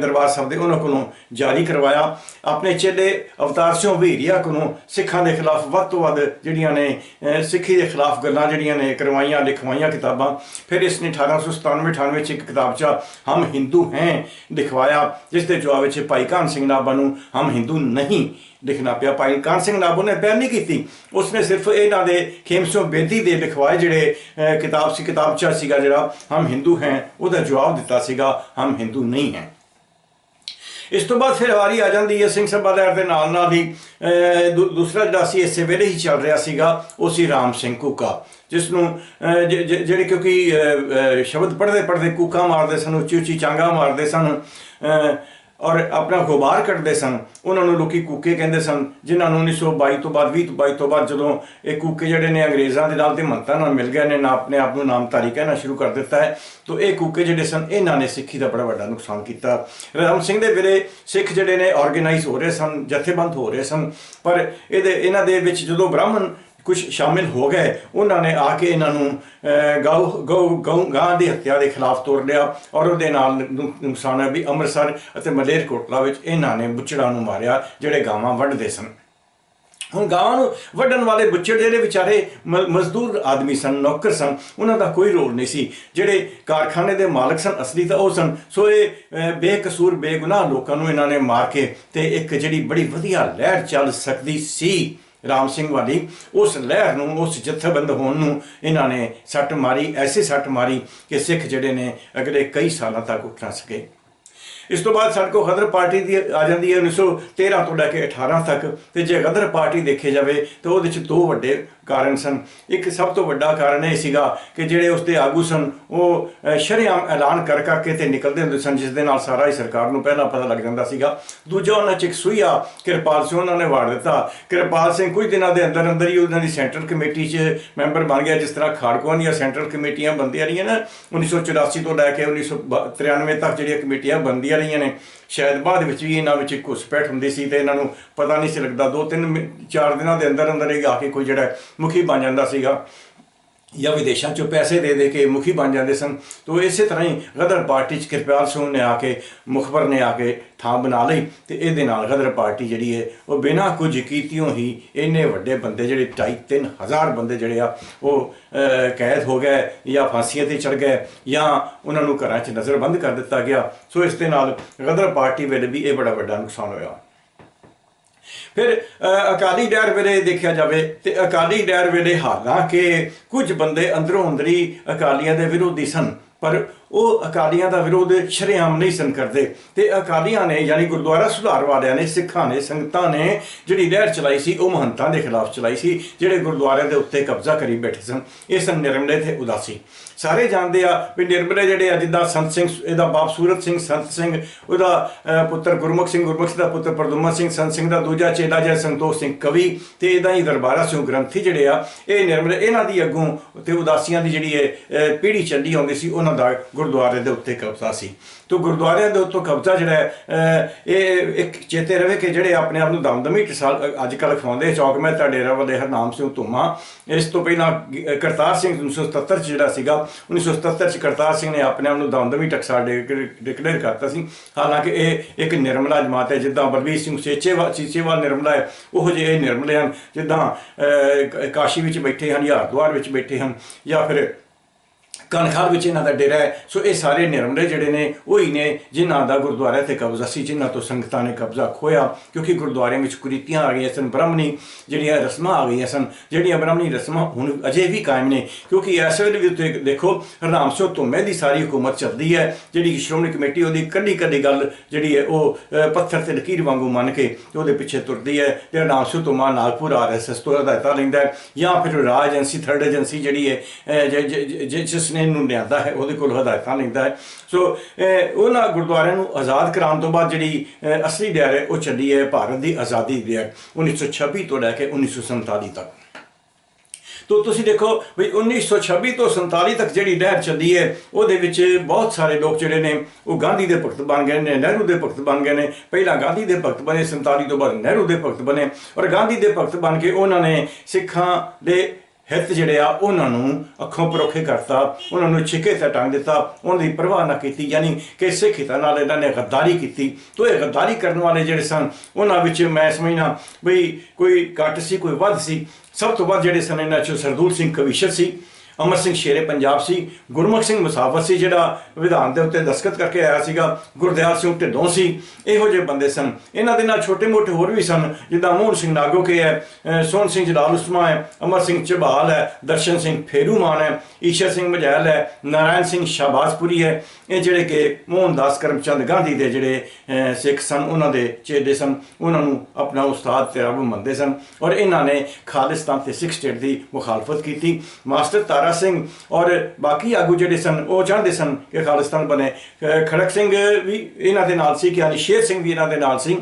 ਦਰਬਾਰ ਸਾਹਿਬ ਦੇ, ਉਹਨਾਂ ਕੋਲੋਂ ਜਾਰੀ ਕਰਵਾਇਆ। ਆਪਣੇ ਚੇਲੇ ਅਵਤਾਰ ਸਿੰਘ ਵੀਰੀਆ ਕੋਲੋਂ ਸਿੱਖਾਂ ਦੇ ਖਿਲਾਫ ਵੱਧ ਤੋਂ ਵੱਧ ਜਿਹੜੀਆਂ ਨੇ ਸਿੱਖੀ ਦੇ ਖਿਲਾਫ ਗੱਲਾਂ ਜਿਹੜੀਆਂ ਨੇ, ਕਰਵਾਈਆਂ, ਲਿਖਵਾਈਆਂ ਕਿਤਾਬਾਂ ਫਿਰ ਇਸ ਨੇ 1897-98 ਚ ਇੱਕ ਕਿਤਾਬ ਚ ਹਮ ਹਿੰਦੂ ਹੈ ਦਿਖਵਾਇਆ, ਜਿਸ ਦੇ ਜਵਾਬ ਵਿੱਚ ਭਾਈ ਕਾਨ ਸਿੰਘ ਨਾਬਾ ਨੂੰ ਹਮ ਹਿੰਦੂ ਨਹੀਂ ਲਿਖਣਾ ਪਿਆ। ਭਾਈ ਕਾਨ ਸਿੰਘ ਨਾਬੂ ਨੇ ਬੈਨ ਨਹੀਂ ਕੀਤੀ। ਉਸਨੇ ਸਿਰਫ ਇਹਨਾਂ ਦੇ ਖੇਮਸੋਂ ਬੇਦੀ ਦੇ ਲਿਖਵਾਏ ਜਿਹੜੇ ਕਿਤਾਬ ਸੀ ਕਿਤਾਬਚਾ ਸੀਗਾ ਜਿਹੜਾ ਹਮ ਹਿੰਦੂ ਹੈ, ਉਹਦਾ ਜਵਾਬ ਦਿੱਤਾ ਸੀਗਾ, ਹਮ ਹਿੰਦੂ ਨਹੀਂ ਹੈ। ਇਸ ਤੋਂ ਬਾਅਦ ਫਿਰ ਵਾਰੀ ਆ ਜਾਂਦੀ ਹੈ ਸਿੰਘ ਸਭਾ ਲਹਿਰ ਦੇ ਨਾਲ ਨਾਲ ਹੀ ਦੂ- ਦੂਸਰਾ ਜਿਹੜਾ ਸੀ, ਇਸੇ ਵੇਲੇ ਹੀ ਚੱਲ ਰਿਹਾ ਸੀਗਾ, ਉਹ ਸੀ ਰਾਮ ਸਿੰਘ ਕੂਕਾ, ਜਿਸ ਨੂੰ ਜਿਹੜੇ ਕਿਉਂਕਿ ਸ਼ਬਦ ਪੜ੍ਹਦੇ ਪੜ੍ਹਦੇ ਕੂਕਾ ਮਾਰਦੇ ਸਨ ਉੱਚੀ ਉੱਚੀ ਚਾਂਗਾ ਮਾਰਦੇ ਸਨ ਔਰ ਆਪਣਾ ਗੁਬਾਰ ਕੱਢਦੇ ਸਨ। ਉਹਨਾਂ ਨੂੰ ਲੋਕੀ ਕੂਕੇ ਕਹਿੰਦੇ ਸਨ, ਜਿਨ੍ਹਾਂ ਨੂੰ 1922 ਤੋਂ ਬਾਅਦ 20 ਤੋਂ 22 ਤੋਂ ਬਾਅਦ ਜਦੋਂ ਇਹ ਕੂਕੇ ਜਿਹੜੇ ਨੇ ਅੰਗਰੇਜ਼ਾਂ ਦੇ ਨਾਲ ਤੇ ਮੰਤਾਂ ਨਾਲ ਮਿਲ ਗਏ ਨੇ, ਨਾ ਆਪਣੇ ਆਪ ਨੂੰ ਨਾਮਧਾਰੀ ਕਹਿਣਾ ਸ਼ੁਰੂ ਕਰ ਦਿੱਤਾ ਹੈ, ਤੋਂ ਇਹ ਕੂਕੇ ਜਿਹੜੇ ਸਨ, ਇਹਨਾਂ ਨੇ ਸਿੱਖੀ ਦਾ ਬੜਾ ਵੱਡਾ ਨੁਕਸਾਨ ਕੀਤਾ। ਰਾਮ ਸਿੰਘ ਦੇ ਵੇਲੇ ਸਿੱਖ ਜਿਹੜੇ ਨੇ ਆਰਗੇਨਾਈਜ਼ ਹੋ ਰਹੇ ਸਨ, ਜਥੇਬੰਦ ਹੋ ਰਹੇ ਸਨ, ਪਰ ਇਹਦੇ, ਇਹਨਾਂ ਦੇ ਵਿੱਚ ਜਦੋਂ ਬ੍ਰਾਹਮਣ ਕੁਝ ਸ਼ਾਮਿਲ ਹੋ ਗਏ। ਉਹਨਾਂ ਨੇ ਆ ਕੇ ਇਹਨਾਂ ਨੂੰ ਅਹ, ਗਊ ਗਊ ਗਊ ਗਾਂ ਦੀ ਹੱਤਿਆ ਦੇ ਖਿਲਾਫ ਤੋਰ ਲਿਆ ਔਰ ਉਹਦੇ ਨਾਲ ਨੁਕਸਾਨ ਹੈ ਵੀ ਅੰਮ੍ਰਿਤਸਰ ਅਤੇ ਮਲੇਰਕੋਟਲਾ ਵਿੱਚ ਇਹਨਾਂ ਨੇ ਬੁੱਚੜਾਂ ਨੂੰ ਮਾਰਿਆ ਜਿਹੜੇ ਗਾਵਾਂ ਵੱਢਦੇ ਸਨ। ਹੁਣ ਗਾਵਾਂ ਨੂੰ ਵੱਢਣ ਵਾਲੇ ਬੁੱਚੜ ਜਿਹੜੇ ਵਿਚਾਰੇ ਮਜ਼ਦੂਰ ਆਦਮੀ ਸਨ ਨੌਕਰ ਸਨ ਉਹਨਾਂ ਦਾ ਕੋਈ ਰੋਲ ਨਹੀਂ ਸੀ। ਜਿਹੜੇ ਕਾਰਖਾਨੇ ਦੇ ਮਾਲਕ ਸਨ ਅਸਲੀ ਤਾਂ ਉਹ ਸਨ। ਸੋ ਇਹ ਬੇਕਸੂਰ ਬੇਗੁਨਾਹ ਲੋਕਾਂ ਨੂੰ ਇਹਨਾਂ ਨੇ ਮਾਰ ਕੇ ਤੇ ਇੱਕ ਜਿਹੜੀ ਬੜੀ ਵਧੀਆ ਲਹਿਰ ਚੱਲ ਸਕਦੀ ਸੀ ਰਾਮ ਸਿੰਘ ਵਾਲੀ, ਉਸ ਲਹਿਰ ਨੂੰ, ਉਸ ਜਥੇਬੰਦ ਹੋਣ ਨੂੰ ਇਹਨਾਂ ਨੇ ਸੱਟ ਮਾਰੀ, ਐਸੀ ਸੱਟ ਮਾਰੀ ਕਿ ਸਿੱਖ ਜਿਹੜੇ ਨੇ ਅਗਲੇ ਕਈ ਸਾਲਾਂ ਤੱਕ ਉੱਠ ਨਾ ਸਕੇ। ਇਸ ਤੋਂ ਬਾਅਦ ਸਾਡੇ ਕੋਲ ਗਦਰ ਪਾਰਟੀ ਦੀ ਆ ਜਾਂਦੀ ਹੈ 1913 ਤੋਂ ਲੈ ਕੇ 18 ਤੱਕ ਤੇ ਜੇ ਗਦਰ ਪਾਰਟੀ ਦੇਖੇ ਜਾਵੇ ਤਾਂ ਉਹਦੇ ਵਿੱਚ ਦੋ ਵੱਡੇ ਕਾਰਨ ਸਨ। ਇੱਕ ਸਭ ਤੋਂ ਵੱਡਾ ਕਾਰਨ ਇਹ ਸੀਗਾ ਕਿ ਜਿਹੜੇ ਉਸਦੇ ਆਗੂ ਸਨ ਉਹ ਅਹ, ਸ਼ਰੇਆਮ ਐਲਾਨ ਕਰ ਕਰਕੇ ਤੇ ਨਿਕਲਦੇ ਹੁੰਦੇ ਸਨ ਜਿਸ ਦੇ ਨਾਲ ਸਾਰਾ ਹੀ ਸਰਕਾਰ ਨੂੰ ਪਹਿਲਾਂ ਪਤਾ ਲੱਗ ਜਾਂਦਾ ਸੀਗਾ। ਦੂਜਾ ਉਹਨਾਂ ਚ ਇੱਕ ਸੂਈਆ ਕਿਰਪਾਲ ਸਿੰਘ ਉਹਨਾਂ ਨੇ ਵਾੜ ਦਿੱਤਾ। ਕਿਰਪਾਲ ਸਿੰਘ ਕੁਝ ਦਿਨਾਂ ਦੇ ਅੰਦਰ ਅੰਦਰ ਹੀ ਉਹਨਾਂ ਦੀ ਸੈਂਟਰਲ ਕਮੇਟੀ 'ਚ ਮੈਂਬਰ ਬਣ ਗਿਆ ਜਿਸ ਤਰ੍ਹਾਂ ਖਾੜਕੂਆਂ ਦੀਆਂ ਸੈਂਟਰਲ ਕਮੇਟੀਆਂ ਬਣਦੀਆਂ ਰਹੀਆਂ ਨਾ। 1984 ਤੋਂ ਲੈ ਕੇ 1993 ਤੱਕ ਜਿਹੜੀਆਂ ਕਮੇਟੀਆਂ ਬਣਦੀਆਂ ਰਹੀਆਂ ਨੇ। ਸ਼ਾਇਦ ਬਾਅਦ ਵਿੱਚ ਵੀ ਇਹਨਾਂ ਵਿੱਚ ਘੁਸਪੈਠ ਹੁੰਦੀ ਸੀ ਤੇ ਇਹਨਾਂ ਨੂੰ ਪਤਾ ਨਹੀਂ ਸੀ ਲੱਗਦਾ। ਦੋ ਤਿੰਨ ਮਿ- ਚਾਰ ਦਿਨਾਂ ਦੇ ਅੰਦਰ ਅੰਦਰ ਇਹ ਆ ਕੇ ਕੋਈ ਜਿਹੜਾ ਮੁਖੀ ਬਣ ਜਾਂਦਾ ਸੀਗਾ। ਜਾਂ ਵਿਦੇਸ਼ਾਂ ਚੋਂ ਪੈਸੇ ਦੇ ਦੇ ਕੇ ਮੁਖੀ ਬਣ ਜਾਂਦੇ ਸਨ, ਤੋ ਇਸੇ ਤਰ੍ਹਾਂ ਹੀ ਗਦਰ ਪਾਰਟੀ ਚ ਕਿਰਪਾਲ ਸਿੰਘ ਨੇ ਆ ਕੇ, ਮੁਖਬਰ ਨੇ ਆ ਕੇ ਥਾਂ ਬਣਾ ਲਈ ਤੇ ਇਹਦੇ ਨਾਲ ਗਦਰ ਪਾਰਟੀ ਜਿਹੜੀ ਹੈ, ਉਹ ਬਿਨਾਂ ਕੁਝ ਕੀਤਿਓਂ ਹੀ ਇੰਨੇ ਵੱਡੇ ਬੰਦੇ ਜਿਹੜੇ 2.5 ਹਜ਼ਾਰ ਬੰਦੇ ਜਿਹੜੇ ਆ, ਉਹ ਕੈਦ ਹੋ ਗਏ ਜਾਂ ਫਾਂਸੀਆਂ ਤੇ ਚੜ ਗਏ ਜਾਂ ਉਹਨਾਂ ਨੂੰ ਘਰਾਂ 'ਚ ਨਜ਼ਰਬੰਦ ਕਰ ਦਿੱਤਾ ਗਿਆ। ਸੋ ਇਸ ਦੇ ਨਾਲ ਗਦਰ ਪਾਰਟੀ ਵੇਲੇ ਵੀ ਇਹ ਬੜਾ ਵੱਡਾ ਨੁਕਸਾਨ ਹੋਇਆ। ਫਿਰ ਅ, ਅਕਾਲੀ ਡੈਰ ਵੇਲੇ ਦੇਖਿਆ ਜਾਵੇ ਤੇ ਅਕਾਲੀ ਡੈਰ ਵੇਲੇ ਹਾਲਾਂਕਿ ਕੁਝ ਬੰਦੇ ਅੰਦਰੋਂ ਅੰਦਰੀ ਅਕਾਲੀਆਂ ਦੇ ਵਿਰੋਧੀ ਸਨ ਪਰ ਉਹ ਅਕਾਲੀਆਂ ਦਾ ਵਿਰੋਧ ਸ਼ਰੇਆਮ ਨਹੀਂ ਸਨ ਕਰਦੇ। ਤੇ ਅਕਾਲੀਆਂ ਨੇ ਯਾਨੀ ਗੁਰਦੁਆਰਾ ਸੁਧਾਰ ਵਾਲਿਆਂ ਨੇ, ਸਿੱਖਾਂ ਨੇ, ਸੰਗਤਾਂ ਨੇ ਜਿਹੜੀ ਲਹਿਰ ਚਲਾਈ ਸੀ, ਉਹ ਮਹੰਤਾਂ ਦੇ ਖਿਲਾਫ ਚਲਾਈ ਸੀ, ਜਿਹੜੇ ਗੁਰਦੁਆਰਿਆਂ ਦੇ ਉੱਤੇ ਕਬਜ਼ਾ ਕਰੀ ਬੈਠੇ ਸਨ। ਇਹ ਸਨ ਨਿਰਮਲੇ ਤੇ ਉਦਾਸੀ। ਸਾਰੇ ਜਾਣਦੇ ਆ ਵੀ ਨਿਰਮਲੇ ਜਿਹੜੇ ਆ, ਜਿੱਦਾਂ ਸੰਤ ਸਿੰਘ, ਇਹਦਾ ਬਾਪ ਸੂਰਤ ਸਿੰਘ, ਸੰਤ ਸਿੰਘ, ਉਹਦਾ ਪੁੱਤਰ ਗੁਰਮੁਖ ਸਿੰਘ ਗੁਰਮੁਖ ਸਿੰਘ ਦਾ ਪੁੱਤਰ ਪ੍ਰਦੁਮਨ ਸਿੰਘ, ਸੰਤ ਸਿੰਘ ਦਾ ਦੂਜਾ ਚੇਲਾ ਜਿਹਾ ਸੰਤੋਖ ਸਿੰਘ ਕਵੀ, ਤੇ ਇਹਦਾ ਹੀ ਦਰਬਾਰਾ ਸਿੰਘ ਗ੍ਰੰਥੀ ਜਿਹੜੇ ਆ, ਇਹ ਨਿਰਮਲੇ, ਇਹਨਾਂ ਦੀ ਅੱਗੋਂ ਤੇ ਉਦਾਸੀਆਂ ਦੀ ਜਿਹੜੀ ਹੈ ਪੀੜੀ ਚੱਲੀ ਆਉਂਦੀ ਸੀ, ਉਹਨਾਂ ਦਾ ਗੁਰਦੁਆਰੇ ਦੇ ਉੱਤੇ ਕਬਜ਼ਾ ਸੀ। ਤੋ ਗੁਰਦੁਆਰਿਆਂ ਦੇ ਉੱਤੋਂ ਕਬਜ਼ਾ ਜਿਹੜਾ ਹੈ ਇਹ ਇੱਕ ਚੇਤੇ ਰਵੇ ਕਿ ਜਿਹੜੇ ਆਪਣੇ ਆਪ ਨੂੰ ਦਮਦਮੀ ਟਸਾਲ ਅੱਜ ਕੱਲ ਖਵਾਉਂਦੇ ਚੌਕ ਮੈਂ ਮਹਿਤਾ ਡੇਰਾ ਵਾਲੇ ਹਰਨਾਮ ਸਿੰਘ ਧੁਮਾ। ਇਸ ਤੋਂ ਪਹਿਲਾਂ ਕਰਤਾਰ ਸਿੰਘ 1977 ਚ ਜਿਹੜਾ ਸੀਗਾ 1977 ਚ ਕਰਤਾਰ ਸਿੰਘ ਨੇ ਆਪਣੇ ਆਪ ਨੂੰ ਦਮਦਮੀ ਟਕਸਾਲ ਡਿਕਲੇਅਰ ਕਰਤਾ ਸੀ। ਹਾਲਾਂਕਿ ਇਹ ਇੱਕ ਨਿਰਮਲਾ ਜਮਾਤ ਹੈ, ਜਿੱਦਾਂ ਬਲਬੀਰ ਸਿੰਘ ਸੇਚੇਵਾਲ ਸੀਚੇਵਾਲ ਨਿਰਮਲਾ ਹੈ, ਉਹ ਜਿਹੇ ਨਿਰਮਲੇ ਹਨ, ਜਿੱਦਾਂ ਕਾਸ਼ੀ ਵਿੱਚ ਬੈਠੇ ਹਨ ਜਾਂ ਹਰਿਦੁਆਰ ਵਿੱਚ ਬੈਠੇ ਹਨ, ਜਾਂ ਫਿਰ ਕਨਖਾਲ ਵਿੱਚ ਇਹਨਾਂ ਦਾ ਡੇਰਾ ਹੈ। ਸੋ ਇਹ ਸਾਰੇ ਨਿਰਮਲੇ ਜਿਹੜੇ ਨੇ, ਉਹੀ ਨੇ ਜਿਨ੍ਹਾਂ ਦਾ ਗੁਰਦੁਆਰੇ ਤੇ ਕਬਜ਼ਾ ਸੀ, ਜਿਨ੍ਹਾਂ ਤੋਂ ਸੰਗਤਾਂ ਨੇ ਕਬਜ਼ਾ ਖੋਇਆ ਕਿਉਂਕਿ ਗੁਰਦੁਆਰਿਆਂ ਵਿੱਚ ਕੁਰੀਤੀਆਂ ਆ ਗਈਆਂ ਸਨ, ਬ੍ਰਾਹਮਣੀ ਜਿਹੜੀਆਂ ਰਸਮਾਂ ਆ ਗਈਆਂ ਸਨ, ਜਿਹੜੀਆਂ ਬ੍ਰਾਹਮਣੀ ਰਸਮਾਂ ਹੁਣ ਅਜੇ ਵੀ ਕਾਇਮ ਨੇ। ਕਿਉਂਕਿ ਇਸ ਵੇਲੇ ਵੀ ਉੱਤੇ ਦੇਖੋ, ਹਰਨਾਮ ਸਿੰਘ ਧੁੰਮੇ ਦੀ ਸਾਰੀ ਹਕੂਮਤ ਚੱਲਦੀ ਹੈ, ਜਿਹੜੀ ਕਿ ਸ਼੍ਰੋਮਣੀ ਕਮੇਟੀ ਉਹਦੀ ਕੱਢੀ ਕੱਢੀ ਗੱਲ ਜਿਹੜੀ ਹੈ, ਉਹ ਪੱਥਰ ਤੇ ਲਕੀਰ ਵਾਂਗੂ ਮੰਨ ਕੇ ਤੇ ਉਹਦੇ ਪਿੱਛੇ ਤੁਰਦੀ ਹੈ ਤੇ ਹਰਨਾਮ ਸਿੰਘ ਧੁੰਮਾ ਨਾਗਪੁਰ ਆਰਐਸਐਸ ਤੋਂ ਹਦਾਇਤਾਂ ਲੈਂਦਾ ਜਾਂ ਫਿਰ ਰਾਜ ਏਜੰਸੀ ਥਰਡ ਏਜੰਸੀ ਜਿਹੜੀ ਹੈ ਜਿਸ ਨੇ ਇਹਨੂੰ ਲਿਆਂਦਾ ਹੈ, ਉਹਦੇ ਕੋਲ ਹਦਾਇਤਾਂ ਲੈਂਦਾ ਹੈ। ਸੋ ਉਹਨਾਂ ਗੁਰਦੁਆਰਿਆਂ ਨੂੰ ਆਜ਼ਾਦ ਕਰਾਉਣ ਤੋਂ ਬਾਅਦ ਜਿਹੜੀ ਅਸਲੀ ਡੈਰ ਹੈ, ਉਹ ਚੱਲੀ ਹੈ ਭਾਰਤ ਦੀ ਆਜ਼ਾਦੀ ਦੀ ਹੈ 1926 ਤੋਂ ਲੈ ਕੇ 1947 ਤੱਕ। ਤੋ ਤੁਸੀਂ ਦੇਖੋ ਵੀ 1926 ਤੋਂ 47 ਤੱਕ ਜਿਹੜੀ ਲਹਿਰ ਚੱਲੀ ਹੈ, ਉਹਦੇ ਵਿੱਚ ਬਹੁਤ ਸਾਰੇ ਲੋਕ ਜਿਹੜੇ ਨੇ, ਉਹ ਗਾਂਧੀ ਦੇ ਭਗਤ ਬਣ ਗਏ ਨੇ, ਨਹਿਰੂ ਦੇ ਭਗਤ ਬਣ ਗਏ ਨੇ। ਪਹਿਲਾਂ ਗਾਂਧੀ ਦੇ ਭਗਤ ਬਣੇ 47 ਤੋਂ ਬਾਅਦ ਨਹਿਰੂ ਦੇ ਭਗਤ ਬਣੇ। ਔਰ ਗਾਂਧੀ ਦੇ ਭਗਤ ਬਣ ਕੇ ਉਹਨਾਂ ਨੇ ਸਿੱਖਾਂ ਦੇ ਹਿੱਤ ਜਿਹੜੇ ਆ, ਉਹਨਾਂ ਨੂੰ ਅੱਖੋਂ ਪਰੋਖੇ ਕਰਤਾ, ਉਹਨਾਂ ਨੂੰ ਛਿੱਕੇ ਤੇ ਟੰਗ ਦਿੱਤਾ, ਉਹਨਾਂ ਦੀ ਪਰਵਾਹ ਨਾ ਕੀਤੀ, ਯਾਨੀ ਕਿ ਸਿੱਖ ਹਿੱਤਾਂ ਨਾਲ ਇਹਨਾਂ ਨੇ ਗੱਦਾਰੀ ਕੀਤੀ। ਤੋ ਇਹ ਗੱਦਾਰੀ ਕਰਨ ਵਾਲੇ ਜਿਹੜੇ ਸਨ, ਉਹਨਾਂ ਵਿੱਚ ਮੈਂ ਸਮਝਣਾ ਵੀ ਕੋਈ ਘੱਟ ਸੀ, ਕੋਈ ਵੱਧ ਸੀ। ਸਭ ਤੋਂ ਵੱਧ ਜਿਹੜੇ ਸਨ, ਇਹਨਾਂ ਚੋਂ ਸਰਦੂਲ ਸਿੰਘ ਕਵੀਸ਼ਰ ਸੀ। ਅਮਰ ਸਿੰਘ ਸ਼ੇਰੇ ਪੰਜਾਬ ਸੀ, ਗੁਰਮੁਖ ਸਿੰਘ ਮੁਸਾਫਰ ਸੀ ਜਿਹੜਾ ਵਿਧਾਨ ਦੇ ਉੱਤੇ ਦਸਖਤ ਕਰਕੇ ਆਇਆ ਸੀਗਾ, ਗੁਰਦਿਆਲ ਸਿੰਘ ਢਿੱਡੋਂ ਸੀ, ਇਹੋ ਜਿਹੇ ਬੰਦੇ ਸਨ। ਇਹਨਾਂ ਦੇ ਨਾਲ ਛੋਟੇ-ਮੋਟੇ ਹੋਰ ਵੀ ਸਨ, ਜਿੱਦਾਂ ਮੋਹਨ ਸਿੰਘ ਨਾਗੋਕੇ ਹੈ ਸੋਹਣ ਸਿੰਘ ਜਲਾਲ ਉਸਮਾ ਹੈ, ਅਮਰ ਸਿੰਘ ਝਬਾਲ ਹੈ, ਦਰਸ਼ਨ ਸਿੰਘ ਫੇਰੂਮਾਨ ਹੈ, ਈਸ਼ਰ ਸਿੰਘ ਮਜੈਲ ਹੈ, ਨਾਰਾਇਣ ਸਿੰਘ ਸ਼ਾਬਾਜ਼ਪੁਰੀ ਹੈ। ਇਹ ਜਿਹੜੇ ਕਿ ਮੋਹਨਦਾਸ ਕਰਮਚੰਦ ਗਾਂਧੀ ਦੇ ਜਿਹੜੇ ਸਿੱਖ ਸਨ, ਉਹਨਾਂ ਦੇ ਚੇਲੇ ਸਨ, ਉਹਨਾਂ ਨੂੰ ਆਪਣਾ ਉਸਤਾਦ ਤੇ ਰੱਬ ਮੰਨਦੇ ਸਨ ਔਰ ਇਹਨਾਂ ਨੇ ਖਾਲਿਸਤਾਨ ਤੇ ਸਿੱਖ ਸਟੇਟ ਦੀ ਮੁਖਾਲਫਤ ਕੀਤੀ। ਮਾਸਟਰ ਤਾਰਾ ਸਿੰਘ ਔਰ ਬਾਕੀ ਆਗੂ ਜਿਹੜੇ ਸਨ, ਉਹ ਚਾਹੁੰਦੇ ਸਨ ਕਿ ਖਾਲਿਸਤਾਨ ਬਣੇ। ਅਹ ਖੜਕ ਸਿੰਘ ਵੀ ਇਹਨਾਂ ਦੇ ਨਾਲ ਸੀ, ਕਿ ਅਨਿਸ਼ੇਰ ਸਿੰਘ ਵੀ ਇਹਨਾਂ ਦੇ ਨਾਲ ਸੀ।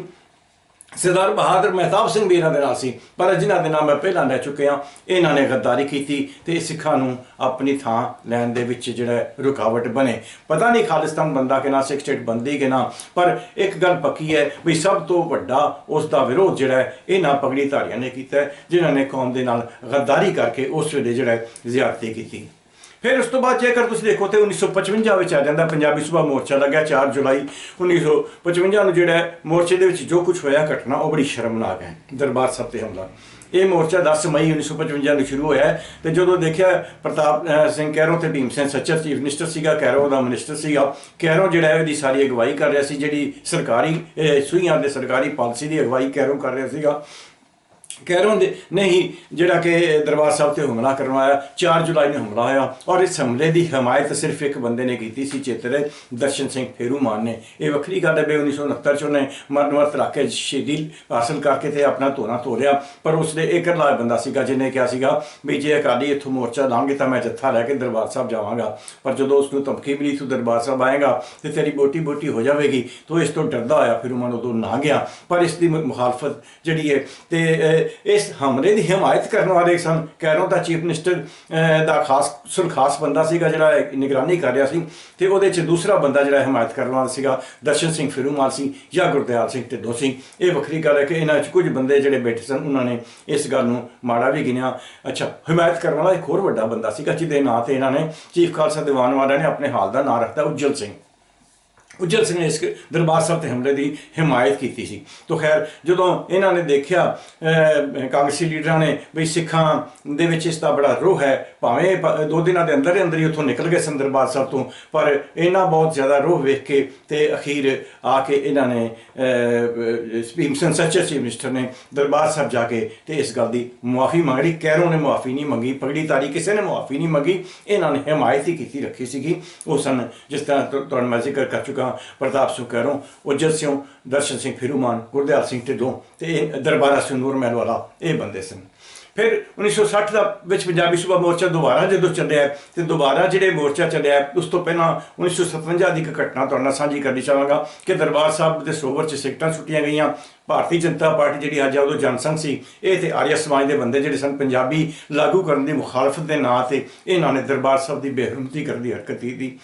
ਸਰਦਾਰ ਬਹਾਦਰ ਮਹਿਤਾਬ ਸਿੰਘ ਵੀ ਇਹਨਾਂ ਦੇ ਨਾਲ ਸੀ ਪਰ ਜਿਨ੍ਹਾਂ ਦੇ ਨਾਮ ਮੈਂ ਪਹਿਲਾਂ ਲੈ ਚੁੱਕਿਆ ਇਹਨਾਂ ਨੇ ਗੱਦਾਰੀ ਕੀਤੀ ਤੇ ਸਿੱਖਾਂ ਨੂੰ ਆਪਣੀ ਥਾਂ ਲੈਣ ਦੇ ਵਿੱਚ ਜਿਹੜਾ ਰੁਕਾਵਟ ਬਣੇ। ਪਤਾ ਨਹੀਂ ਖਾਲਿਸਤਾਨ ਬੰਦਾ ਕਿ ਨਾ ਸਿੱਖ ਸਟੇਟ ਬੰਦੀ ਕਿ ਨਾ ਪਰ ਇੱਕ ਗੱਲ ਪੱਕੀ ਹੈ ਵੀ ਸਭ ਤੋਂ ਵੱਡਾ ਉਸ ਦਾ ਵਿਰੋਧ ਜਿਹੜਾ ਹੈ ਇਹਨਾਂ ਪਗੜੀ ਧਾਰੀਆਂ ਨੇ ਕੀਤਾ ਹੈ, ਜਿਨ੍ਹਾਂ ਨੇ ਕੌਮ ਦੇ ਨਾਲ ਗੱਦਾਰੀ ਕਰਕੇ ਉਸ ਵੇਲੇ ਜਿਹੜਾ ਹੈ ਜ਼ਿਆਦਤੀ ਕੀਤੀ। ਫਿਰ ਉਸ ਤੋਂ ਬਾਅਦ ਜੇਕਰ ਤੁਸੀਂ ਦੇਖੋ ਤੇ 1955 ਵਿੱਚ ਆ ਜਾਂਦਾ ਪੰਜਾਬੀ ਸੁਭਾ ਮੋਰਚਾ ਲੱਗਿਆ 4 ਜੁਲਾਈ 1955 ਨੂੰ ਜਿਹੜਾ ਮੋਰਚੇ ਦੇ ਵਿੱਚ ਜੋ ਕੁਝ ਹੋਇਆ ਘਟਨਾ, ਉਹ ਬੜੀ ਸ਼ਰਮਨਾਕ ਹੈ, ਦਰਬਾਰ ਸਾਹਿਬ ਤੇ ਹਮਲਾ। ਇਹ ਮੋਰਚਾ 10 ਮਈ 1955 ਨੂੰ ਸ਼ੁਰੂ ਹੋਇਆ ਹੈ ਤੇ ਜਦੋਂ ਦੇਖਿਆ ਪ੍ਰਤਾਪ ਸਿੰਘ ਕੈਰੋਂ ਤੇ ਭੀਮ ਸਿੰਘ ਸੱਚਰ, ਚੀਫ ਮਿਨਿਸਟਰ ਸੀਗਾ, ਕੈਰੋਂ ਦਾ ਮਿਨਿਸਟਰ ਸੀਗਾ, ਕੈਰੋਂ ਜਿਹੜਾ ਹੈ ਉਹਦੀ ਸਾਰੀ ਅਗਵਾਈ ਕਰ ਰਿਹਾ ਸੀ, ਜਿਹੜੀ ਸਰਕਾਰੀ ਸੂਈਆਂ ਦੇ ਸਰਕਾਰੀ ਪਾਲਿਸੀ ਦੀ ਅਗਵਾਈ ਕੈਰੋਂ ਕਰ ਰਿਹਾ ਸੀਗਾ। ਕੈਰੋਂ ਦੇ ਨਹੀਂ, ਜਿਹੜਾ ਕਿ ਦਰਬਾਰ ਸਾਹਿਬ ਤੇ ਹਮਲਾ ਕਰਵਾਇਆ 4 ਜੁਲਾਈ ਨੂੰ ਹਮਲਾ ਹੋਇਆ ਔਰ ਇਸ ਹਮਲੇ ਦੀ ਹਮਾਇਤ ਸਿਰਫ ਇੱਕ ਬੰਦੇ ਨੇ ਕੀਤੀ ਸੀ, ਚੇਤਰੇ ਦਰਸ਼ਨ ਸਿੰਘ ਫੇਰੂਮਾਨ ਨੇ। ਇਹ ਵੱਖਰੀ ਗੱਲ ਹੈ ਬੇ 1969 ਚ ਉਹਨੇ ਮਰਨ ਵਰਤ ਰੱਖ ਸ਼ਹੀਦੀ ਹਾਸਲ ਕਰਕੇ ਤੇ ਆਪਣਾ ਧੋਣਾ ਤੋਰਿਆ ਲਿਆ ਪਰ ਉਸਦੇ ਇੱਕ ਲਾਇ ਬੰਦਾ ਸੀਗਾ ਜਿਹਨੇ ਕਿਹਾ ਸੀਗਾ ਵੀ ਜੇ ਅਕਾਲੀ ਇੱਥੋਂ ਮੋਰਚਾ ਲਾਂਗੇ ਤਾਂ ਮੈਂ ਜੱਥਾ ਲੈ ਕੇ ਦਰਬਾਰ ਸਾਹਿਬ ਜਾਵਾਂਗਾ, ਪਰ ਜਦੋਂ ਉਸ ਨੂੰ ਧਮਕੀ ਮਿਲੀ, ਤੂੰ ਦਰਬਾਰ ਸਾਹਿਬ ਆਏਗਾ ਤੇ ਤੇਰੀ ਬੋਟੀ ਬੋਟੀ ਹੋ ਜਾਵੇਗੀ ਤੋ ਇਸ ਤੋਂ ਡਰਦਾ ਹੋਇਆ ਫਿਰ ਉਹ ਮਨ ਉਦੋਂ ਨਾ ਗਿਆ। ਪਰ ਇਸ ਦੀ ਮੁਖਾਲਫਤ ਜਿਹੜੀ ਹੈ ਤੇ ਇਸ ਹਮਲੇ ਦੀ ਹਿਮਾਇਤ ਕਰਨ ਵਾਲੇ ਸਨ। ਕੈਰੋਂ ਦਾ ਚੀਫ ਮਿਨਿਸਟਰ ਦਾ ਖਾਸ ਸੁਰਖਾਸ ਬੰਦਾ ਸੀਗਾ ਜਿਹੜਾ ਨਿਗਰਾਨੀ ਕਰ ਰਿਹਾ ਸੀ ਤੇ ਉਹਦੇ ਚ ਦੂਸਰਾ ਬੰਦਾ ਜਿਹੜਾ ਹਿਮਾਇਤ ਕਰਨ ਵਾਲਾ ਸੀਗਾ, ਦਰਸ਼ਨ ਸਿੰਘ ਫਿਰੂਮਾਲ ਸੀ ਜਾਂ ਗੁਰਦਿਆਲ ਸਿੰਘ ਢਿੱਲੋਂ ਸੀ ਇਹ ਵੱਖਰੀ ਗੱਲ ਹੈ ਕਿ ਇਹਨਾਂ ਚ ਕੁਝ ਬੰਦੇ ਜਿਹੜੇ ਬੈਠੇ ਸਨ, ਉਹਨਾਂ ਨੇ ਇਸ ਗੱਲ ਨੂੰ ਮਾੜਾ ਵੀ ਗਿਣਿਆ। ਅੱਛਾ, ਹਿਮਾਇਤ ਕਰਨ ਵਾਲਾ ਇੱਕ ਹੋਰ ਵੱਡਾ ਬੰਦਾ ਸੀਗਾ, ਜਿਹਦੇ ਨਾਂ ਤੇ ਇਹਨਾਂ ਨੇ ਚੀਫ ਖਾਲਸਾ ਦੀਵਾਨ ਵਾਲਿਆਂ ਨੇ ਆਪਣੇ ਹਾਲ ਦਾ ਨਾਂ ਰੱਖਤਾ, ਉੱਜਲ ਸਿੰਘ। ਉੱਜਲ ਸਿੰਘ ਨੇ ਇਸ ਦਰਬਾਰ ਸਾਹਿਬ ਤੇ ਹਮਲੇ ਦੀ ਹਮਾਇਤ ਕੀਤੀ ਸੀ। ਤੋਂ ਖੈਰ, ਜਦੋਂ ਇਹਨਾਂ ਨੇ ਦੇਖਿਆ ਕਾਂਗਰਸੀ ਲੀਡਰਾਂ ਨੇ ਵੀ ਸਿੱਖਾਂ ਦੇ ਵਿੱਚ ਇਸ ਦਾ ਬੜਾ ਰੋਹ ਹੈ, ਭਾਵੇਂ ਦੋ ਦਿਨਾਂ ਦੇ ਅੰਦਰ ਹੀ ਅੰਦਰ ਹੀ ਉੱਥੋਂ ਨਿਕਲ ਗਏ ਸਨ ਦਰਬਾਰ ਸਾਹਿਬ ਤੋਂ, ਪਰ ਇਹਨਾਂ ਬਹੁਤ ਜ਼ਿਆਦਾ ਰੋਹ ਵੇਖ ਕੇ ਤੇ ਅਖੀਰ ਆ ਕੇ ਇਹਨਾਂ ਨੇ ਭੀਮਸਨ ਸੱਚਰ ਚੀਫ ਮਿਨਿਸਟਰ ਨੇ ਦਰਬਾਰ ਸਾਹਿਬ ਜਾ ਕੇ ਤੇ ਇਸ ਗੱਲ ਦੀ ਮੁਆਫੀ ਮੰਗਣੀ ਕੈਰੋਂ ਨੇ ਮੁਆਫੀ ਨਹੀਂ ਮੰਗੀ, ਪਗੜੀ ਤਾਰੀ ਕਿਸੇ ਨੇ ਮੁਆਫੀ ਨਹੀਂ ਮੰਗੀ, ਇਹਨਾਂ ਨੇ ਹਮਾਇਤ ਹੀ ਕੀਤੀ ਰੱਖੀ ਸੀਗੀ। ਉਹ ਸਨ ਜਿਸ ਤਰ੍ਹਾਂ ਤੁਹਾਨੂੰ ਮੈਂ ਜ਼ਿਕਰ ਕਰ ਚੁੱਕਾ ਪ੍ਰਤਾਪ ਸਿੰਘ ਕੈਰੋਂ ਉਜਲ ਸਿੰਘ, ਦਰਸ਼ਨ ਸਿੰਘ ਫਿਰੂਮਾਨ, ਗੁਰਦਿਆਲ ਸਿੰਘ ਢਿੱਲੋਂ ਤੇ ਦਰਬਾਰਾ ਸਿੰਘ ਨੂਰ ਮਹਿਲ ਵਾਲਾ ਇਹ ਬੰਦੇ ਸਨ। ਫਿਰ 1960 ਦਾ ਵਿੱਚ ਪੰਜਾਬੀ ਸੂਬਾ ਮੋਰਚਾ ਦੁਬਾਰਾ ਜਦੋਂ ਚੱਲਿਆ ਤੇ ਦੁਬਾਰਾ ਜਿਹੜੇ ਮੋਰਚਾ ਚੱਲਿਆ, ਉਸ ਤੋਂ ਪਹਿਲਾਂ 1957 ਦੀ ਇੱਕ ਘਟਨਾ ਤੁਹਾਡੇ ਨਾਲ ਸਾਂਝੀ ਕਰਨੀ ਚਾਹਾਂਗਾ ਕਿ ਦਰਬਾਰ ਸਾਹਿਬ ਦੇ ਸਰੋਵਰ 'ਚ ਸਿੱਟਾਂ ਸੁੱਟੀਆਂ ਗਈਆਂ। ਭਾਰਤੀ ਜਨਤਾ ਪਾਰਟੀ ਜਿਹੜੀ ਅੱਜ ਉਦੋਂ ਜਨਸੰਘ ਸੀ। ਇਹ ਤੇ ਆਰੀਆ ਸਮਾਜ ਦੇ ਬੰਦੇ ਜਿਹੜੇ ਸਨ, ਪੰਜਾਬੀ ਲਾਗੂ ਕਰਨ ਦੀ ਮੁਖਾਲਫਤ ਦੇ ਨਾਂ ਤੇ ਇਹਨਾਂ ਨੇ ਦਰਬਾਰ ਸਾਹਿਬ ਦੀ ਬੇਹਰਮਤੀ ਕਰਨ ਦੀ ਹਰਕਤ ਕੀਤੀ।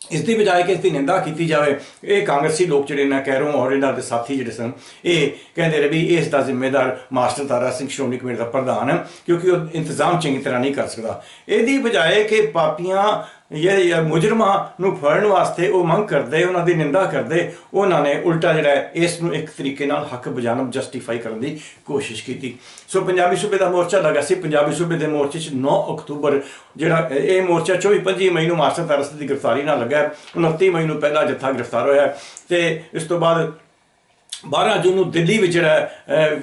ਇਸ ਦੀ ਬਜਾਏ ਕਿ ਇਸ ਦੀ ਨਿੰਦਾ ਕੀਤੀ ਜਾਵੇ, ਇਹ ਕਾਂਗਰਸੀ ਲੋਕ ਜਿਹੜੇ ਨਾ ਕਹਿਰੋਂ ਔਰ ਇਹਨਾਂ ਦੇ ਸਾਥੀ ਜਿਹੜੇ ਸਨ, ਇਹ ਕਹਿੰਦੇ ਰਹੇ ਵੀ ਇਸ ਦਾ ਜ਼ਿੰਮੇਦਾਰ ਮਾਸਟਰ ਤਾਰਾ ਸਿੰਘ ਸ਼੍ਰੋਮਣੀ ਕਮੇਟੀ ਦਾ ਪ੍ਰਧਾਨ ਹੈ, ਕਿਉਂਕਿ ਉਹ ਇੰਤਜ਼ਾਮ ਚੰਗੀ ਤਰ੍ਹਾਂ ਨਹੀਂ ਕਰ ਸਕਦਾ। ਇਹਦੀ ਬਜਾਏ ਕਿ ਪਾਪੀਆਂ ਜਾਂ ਮੁਜਰਮਾਂ ਨੂੰ ਫੜਨ ਵਾਸਤੇ ਉਹ ਮੰਗ ਕਰਦੇ, ਉਹਨਾਂ ਦੀ ਨਿੰਦਾ ਕਰਦੇ। ਉਹਨਾਂ ਨੇ ਉਲਟਾ ਜਿਹੜਾ ਇਸ ਨੂੰ ਇੱਕ ਤਰੀਕੇ ਨਾਲ ਹੱਕ ਬਜਾਨਬ ਜਸਟੀਫਾਈ ਕਰਨ ਦੀ ਕੋਸ਼ਿਸ਼ ਕੀਤੀ। ਸੋ ਪੰਜਾਬੀ ਸੂਬੇ ਦਾ ਮੋਰਚਾ ਲੱਗਾ ਸੀ। ਪੰਜਾਬੀ ਸੂਬੇ ਦੇ ਮੋਰਚੇ 'ਚ 9 ਅਕਤੂਬਰ ਜਿਹੜਾ, ਇਹ ਮੋਰਚਾ 24 25 ਮਈ ਨੂੰ ਮਾਸਟਰ ਤਰਸ ਦੀ ਗ੍ਰਿਫਤਾਰੀ ਨਾਲ ਲੱਗਾ ਹੈ। 29 ਮਈ ਨੂੰ ਪਹਿਲਾ ਜੱਥਾ ਗ੍ਰਿਫਤਾਰ ਹੋਇਆ ਹੈ। ਤੇ ਇਸ ਤੋਂ ਬਾਅਦ 12 ਜੂਨ ਨੂੰ ਦਿੱਲੀ ਵਿੱਚ ਜਿਹੜਾ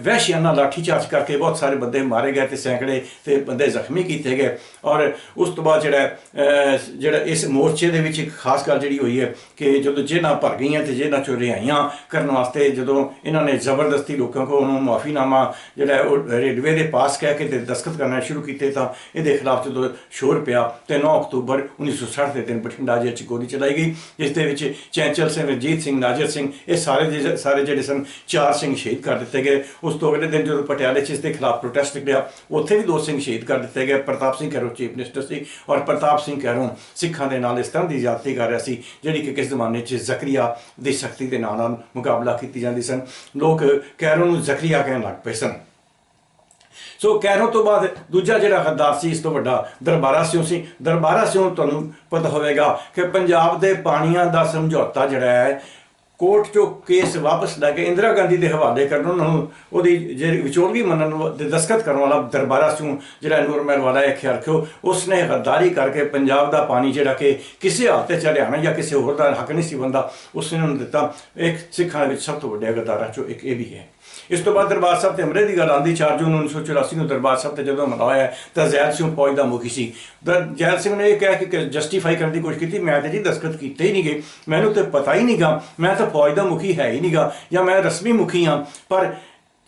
ਵਹਿਸ਼ਿਆਨਾ ਲਾਠੀਚਾਰਜ ਕਰਕੇ ਬਹੁਤ ਸਾਰੇ ਬੰਦੇ ਮਾਰੇ ਗਏ ਤੇ ਸੈਂਕੜੇ ਤੇ ਬੰਦੇ ਜ਼ਖਮੀ ਕੀਤੇ ਗਏ। ਔਰ ਉਸ ਤੋਂ ਬਾਅਦ ਜਿਹੜਾ ਜਿਹੜਾ ਇਸ ਮੋਰਚੇ ਦੇ ਵਿੱਚ ਇੱਕ ਖਾਸ ਗੱਲ ਜਿਹੜੀ ਹੋਈ ਹੈ ਕਿ ਜਦੋਂ ਜੇਲ੍ਹਾਂ ਭਰ ਗਈਆਂ ਤੇ ਜੇਲ੍ਹਾਂ ਚੋਂ ਰਿਹਾਈਆਂ ਕਰਨ ਵਾਸਤੇ ਜਦੋਂ ਇਹਨਾਂ ਨੇ ਜ਼ਬਰਦਸਤੀ ਲੋਕਾਂ ਕੋਲ ਉਹਨੂੰ ਮਾਫੀਨਾਮਾ ਜਿਹੜਾ ਉਹ ਰੇਲਵੇ ਦੇ ਪਾਸ ਕਹਿ ਕੇ ਤੇ ਦਸਖਤ ਕਰਨਾ ਸ਼ੁਰੂ ਕੀਤੇ ਤਾਂ ਇਹਦੇ ਖਿਲਾਫ ਜਦੋਂ ਸ਼ੋਰ ਪਿਆ ਤੇ 9 ਅਕਤੂਬਰ 1960 ਦੇ ਦਿਨ ਬਠਿੰਡਾ ਜੇਲ੍ਹ 'ਚ ਗੋਲੀ ਚਲਾਈ ਗਈ, ਜਿਸ ਦੇ ਵਿੱਚ ਚੈਂਚਲ ਸਿੰਘ ਰਜੀਤ ਸਿੰਘ, ਨਾਜਰ ਸਿੰਘ, ਇਹ ਸਾਰੇ ਦੇ ਸਾਰੇ ਜਿਹੜੇ ਸਨ। ਚਾਰ ਸਿੰਘ ਸ਼ਹੀਦ ਕਰ ਦਿੱਤੇ ਗਏ। ਉਸ ਤੋਂ ਅਗਲੇ ਦਿਨ ਜਦੋਂ ਪਟਿਆਲੇ 'ਚ ਇਸ ਦੇ ਖਿਲਾਫ ਪ੍ਰੋਟੈਸਟ ਨਿਕਲਿਆ, ਉੱਥੇ ਵੀ ਦੋ ਸਿੰਘ ਸ਼ਹੀਦ ਕਰ ਦਿੱਤੇ ਗਏ। ਪ੍ਰਤਾਪ ਸਿੰਘ ਕੈਰੋਂ ਚੀਫ ਮਿਨਿਸਟਰ ਸੀ ਔਰ ਪ੍ਰਤਾਪ ਸਿੰਘ ਕੈਰੋਂ ਸਿੱਖਾਂ ਦੇ ਨਾਲ ਇਸ ਤਰ੍ਹਾਂ ਦੀ ਜ਼ਿਆਦਤੀ ਕਰ ਰਿਹਾ ਸੀ, ਜਿਹੜੀ ਕਿ ਕਿਸ ਜ਼ਮਾਨੇ 'ਚ ਜ਼ਕਰੀਆ ਦੀ ਸਖਤੀ ਦੇ ਨਾਲ ਨਾਲ ਮੁਕਾਬਲਾ ਕੀਤੀ ਜਾਂਦੀ ਸਨ। ਲੋਕ ਕੈਰੋਂ ਨੂੰ ਜ਼ਕਰੀਆ ਕਹਿਣ ਲੱਗ ਪਏ ਸਨ। ਸੋ ਕੈਰੋਂ ਤੋਂ ਬਾਅਦ ਦੂਜਾ ਜਿਹੜਾ ਗੱਦਾਰ ਸੀ, ਇਸ ਤੋਂ ਵੱਡਾ ਦਰਬਾਰਾ ਸਿਉ ਸੀ। ਦਰਬਾਰਾ ਸਿਉ ਤੁਹਾਨੂੰ ਪਤਾ ਹੋਵੇਗਾ ਕਿ ਪੰਜਾਬ ਦੇ ਪਾਣੀਆਂ ਦਾ ਸਮਝੌਤਾ ਜਿਹੜਾ ਹੈ ਕੋਰਟ ਚੋਂ ਕੇਸ ਵਾਪਸ ਲੈ ਕੇ ਇੰਦਰਾ ਗਾਂਧੀ ਦੇ ਹਵਾਲੇ ਕਰਨ ਉਹਨਾਂ ਨੂੰ ਉਹਦੀ ਜਿਹੜੀ ਵਿਚੋਲਗੀ ਮੰਨਣ ਵਾ- ਦੇ ਦਸਖਤ ਕਰਨ ਵਾਲਾ ਦਰਬਾਰਾ ਸਿੰਘ ਜਿਹੜਾ ਨੂਰਮਹਿਲ ਵਾਲਾ ਹੈ ਖਿਆਲ ਰੱਖਿਓ, ਉਸਨੇ ਗੱਦਾਰੀ ਕਰਕੇ ਪੰਜਾਬ ਦਾ ਪਾਣੀ ਜਿਹੜਾ ਕਿ ਕਿਸੇ ਹਾਲਤ ਤੇ ਹਰਿਆਣਾ ਜਾਂ ਕਿਸੇ ਹੋਰ ਦਾ ਹੱਕ ਨਹੀਂ ਸੀ ਬੰਦਾ ਉਸਨੇ ਉਹਨੂੰ ਦਿੱਤਾ। ਇੱਕ ਸਿੱਖਾਂ ਵਿੱਚ ਸਭ ਤੋਂ ਵੱਡੇ ਗੱਦਾਰਾਂ ਚੋਂ ਇੱਕ ਇਹ ਵੀ ਹੈ। ਇਸ ਤੋਂ ਬਾਅਦ ਦਰਬਾਰ ਸਾਹਿਬ ਤੇ ਹਮਲੇ ਦੀ ਗੱਲ ਆਂਦੀ 4 ਜੂਨ 1984 ਨੂੰ ਦਰਬਾਰ ਸਾਹਿਬ ਤੇ ਜਦੋਂ ਹਮਲਾ ਹੋਇਆ, ਤਾਂ ਜ਼ੈਦ ਸਿੰਘ ਫੌਜ ਦਾ ਮੁਖੀ ਸੀ। ਦਰ- ਜ਼ੈਲ ਸਿੰਘ ਨੇ ਇਹ ਕਿਹਾ ਕਿ ਜਸਟੀਫਾਈ ਕਰਨ ਦੀ ਕੋਸ਼ਿਸ਼ ਕੀਤੀ, ਮੈਂ ਤੇ ਜੀ ਦਸਖਤ ਕੀਤੇ ਹੀ ਨਹੀਂਗੇ, ਮੈਨੂੰ ਤੇ ਪਤਾ ਹੀ ਨਹੀਂਗਾ, ਮੈਂ ਤਾਂ ਫੌਜ ਦਾ ਮੁਖੀ ਹੈ ਹੀ ਨਹੀਂਗਾ, ਜਾਂ ਮੈਂ ਰਸਮੀ ਮੁਖੀ ਹਾਂ, ਪਰ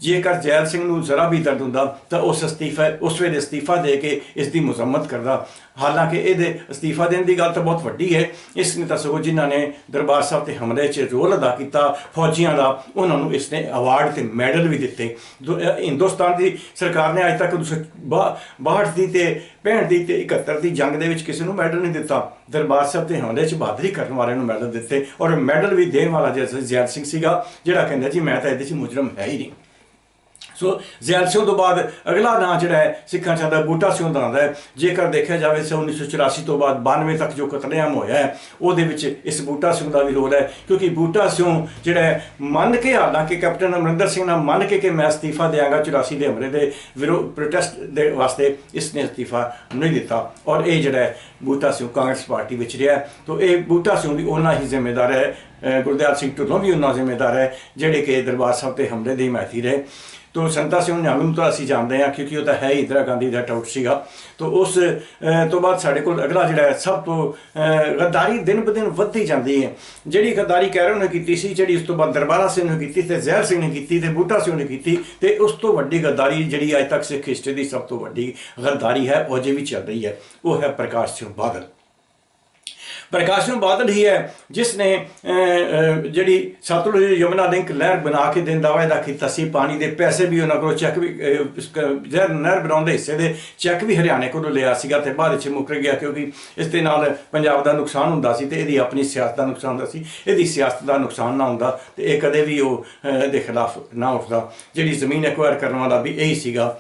ਜੇਕਰ ਜੈਲ ਸਿੰਘ ਨੂੰ ਜ਼ਰਾ ਵੀ ਦਰਦ ਹੁੰਦਾ, ਤਾਂ ਉਸ ਅਸਤੀਫਾ, ਉਸ ਵੇਲੇ ਅਸਤੀਫਾ ਦੇ ਕੇ ਇਸ ਦੀ ਮੁਜ਼ੰਮਤ ਕਰਦਾ। ਹਾਲਾਂਕਿ ਇਹਦੇ ਅਸਤੀਫਾ ਦੇਣ ਦੀ ਗੱਲ ਤਾਂ ਬਹੁਤ ਵੱਡੀ ਹੈ। ਇਸ ਨੇ ਤਾਂ ਸਗੋਂ ਜਿਨ੍ਹਾਂ ਨੇ ਦਰਬਾਰ ਸਾਹਿਬ ਤੇ ਹਮਲੇ 'ਚ ਰੋਲ ਅਦਾ ਕੀਤਾ, ਫੌਜੀਆਂ ਦਾ, ਉਹਨਾਂ ਨੂੰ ਇਸ ਨੇ ਅਵਾਰਡ ਤੇ ਮੈਡਲ ਵੀ ਦਿੱਤੇ। ਦੋ- ਹਿੰਦੁਸਤਾਨ ਦੀ ਸਰਕਾਰ ਨੇ ਅੱਜ ਤੱਕ 62 ਦੀ ਤੇ 65 ਦੀ ਤੇ 71 ਦੀ ਜੰਗ ਦੇ ਵਿੱਚ ਕਿਸੇ ਨੂੰ ਮੈਡਲ ਨਹੀਂ ਦਿੱਤਾ। ਦਰਬਾਰ ਸਾਹਿਬ ਤੇ ਹਮਲੇ 'ਚ ਬਹਾਦਰੀ ਕਰਨ ਵਾਲਿਆਂ ਨੂੰ ਮੈਡਲ ਦਿੱਤੇ ਔਰ ਮੈਡਲ ਵੀ ਦੇਣ ਵਾਲਾ ਜਿਹੜਾ ਜ਼ੈਲ ਸਿੰਘ ਸੀਗਾ, ਜਿਹੜਾ ਕਹਿੰਦਾ ਜੀ, ਮੈਂ ਤਾਂ ਇਹਦੇ 'ਚ ਮੁਜਰਮ ਹੈ ਹੀ ਨਹੀਂ। ਸੋ ਜ਼ੈਲ ਸਿੰਘ ਤੋਂ ਬਾਅਦ ਅਗਲਾ ਨਾਂ ਜਿਹੜਾ ਹੈ ਸਿੱਖਾਂ ਚ ਆਉਂਦਾ ਬੂਟਾ ਸਿੰਘ ਦਾ ਆਉਂਦਾ ਹੈ। ਜੇਕਰ ਦੇਖਿਆ ਜਾਵੇ ਤਾਂ 1984 ਤੋਂ ਬਾਅਦ 92 ਤੱਕ ਜੋ ਕਤਲੇਆਮ ਹੋਇਆ ਹੈ, ਉਹਦੇ ਵਿੱਚ ਇਸ ਬੂਟਾ ਸਿੰਘ ਦਾ ਵੀ ਰੋਲ ਹੈ, ਕਿਉਂਕਿ ਬੂਟਾ ਸਿੰਘ ਜਿਹੜਾ ਮੰਨ ਕੇ ਹਾਲਾਂਕਿ ਕੈਪਟਨ ਅਮਰਿੰਦਰ ਸਿੰਘ ਨਾਲ ਮੰਨ ਕੇ ਕਿ ਮੈਂ ਅਸਤੀਫਾ ਦਿਆਂਗਾ 84 ਦੇ ਹਮਲੇ ਦੇ ਵਿਰੋਧ ਪ੍ਰੋਟੈਸਟ ਦੇ ਵਾਸਤੇ ਇਸ ਨੇ ਅਸਤੀਫਾ ਨਹੀਂ ਦਿੱਤਾ। ਔਰ ਇਹ ਜਿਹੜਾ ਬੂਟਾ ਸਿੰਘ ਕਾਂਗਰਸ ਪਾਰਟੀ ਵਿੱਚ ਰਿਹਾ ਹੈ। ਇਹ ਬੂਟਾ ਸਿੰਘ ਵੀ ਉਹਨਾਂ ਹੀ ਜ਼ਿੰਮੇਦਾਰ ਹੈ ਅਹ ਗੁਰਦਿਆਲ ਸਿੰਘ ਢੁੱਲੋਂ ਵੀ ਉਹਨਾਂ ਜ਼ਿੰਮੇਦਾਰ ਹੈ, ਜਿਹੜੇ ਕਿ ਦਰਬਾਰ ਸਾਹਿਬ ਤੇ ਹਮਲੇ ਦੇ ਹਿਮਾਇਤੀ ਰਹੇ। ਤੋ ਸੰਤਾ ਸਿੰਘ ਨਿਹੰਗ ਨੂੰ ਤਾਂ ਅਸੀਂ ਜਾਣਦੇ ਹਾਂ, ਕਿਉਂਕਿ ਉਹ ਤਾਂ ਹੈ ਹੀ ਇੰਦਰਾ ਗਾਂਧੀ ਦਾ ਟਾਊਟ ਸੀਗਾ। ਤੋ ਉਸ ਤੋਂ ਬਾਅਦ ਸਾਡੇ ਕੋਲ ਅਗਲਾ ਜਿਹੜਾ ਹੈ, ਸਭ ਤੋਂ ਗੱਦਾਰੀ ਦਿਨ ਬ ਦਿਨ ਵੱਧਦੀ ਜਾਂਦੀ ਹੈ। ਜਿਹੜੀ ਗੱਦਾਰੀ ਕੈਰੋਂ ਨੇ ਕੀਤੀ ਸੀ, ਜਿਹੜੀ ਉਸ ਤੋਂ ਬਾਅਦ ਦਰਬਾਰਾ ਸਿੰਘ ਨੇ ਕੀਤੀ ਤੇ ਜ਼ਹਿਰ ਸਿੰਘ ਨੇ ਕੀਤੀ ਤੇ ਬੂਟਾ ਸਿੰਘ ਨੇ ਕੀਤੀ, ਤੇ ਉਸ ਤੋਂ ਵੱਡੀ ਗੱਦਾਰੀ ਜਿਹੜੀ ਅੱਜ ਤੱਕ ਸਿੱਖ ਹਿਸਟਰੀ ਦੀ ਸਭ ਤੋਂ ਵੱਡੀ ਗੱਦਾਰੀ ਹੈ, ਉਹ ਅਜੇ ਵੀ ਚੱਲ ਰਹੀ ਹੈ। ਉਹ ਹੈ ਪ੍ਰਕਾਸ਼ ਸਿੰਘ ਬਾਦਲ। ਪ੍ਰਕਾਸ਼ ਸਿੰਘ ਬਾਦਲ ਹੀ ਹੈ ਜਿਸ ਨੇ ਜਿਹੜੀ ਸਤਲੁਜ ਯਮੁਨਾ ਲਿੰਕ ਲਹਿਰ ਬਣਾ ਕੇ ਦੇਣ ਦਾ ਵਾਅਦਾ ਕੀਤਾ ਸੀ ਪਾਣੀ ਦੇ ਪੈਸੇ ਵੀ ਉਹਨਾਂ ਕੋਲੋਂ ਚੈੱਕ ਵੀ ਅਹ, ਇਸ ਕ- ਨਹਿਰ ਬਣਾਉਂਦੇ ਹਿੱਸੇ ਦੇ ਚੈੱਕ ਵੀ ਹਰਿਆਣੇ ਕੋਲੋਂ ਲਿਆ ਸੀਗਾ ਤੇ ਬਾਅਦ ਵਿੱਚ ਮੁੱਕਰ ਗਿਆ ਕਿਉਂਕਿ ਇਸ ਦੇ ਨਾਲ ਪੰਜਾਬ ਦਾ ਨੁਕਸਾਨ ਹੁੰਦਾ ਸੀ ਤੇ ਇਹਦੀ ਆਪਣੀ ਸਿਆਸਤ ਦਾ ਨੁਕਸਾਨ ਹੁੰਦਾ ਸੀ। ਇਹਦੀ ਸਿਆਸਤ ਦਾ ਨੁਕਸਾਨ ਨਾ ਹੁੰਦਾ ਤੇ ਇਹ ਕਦੇ ਵੀ ਉਹ ਅਹ, ਦੇ ਖਿਲਾਫ ਨਾ ਉੱਠਦਾ। ਜਿਹੜੀ ਜ਼ਮੀਨ ਐਕਵਾਇਰ ਕਰਨ ਵਾਲਾ ਵੀ ਇਹੀ ਸੀਗਾ।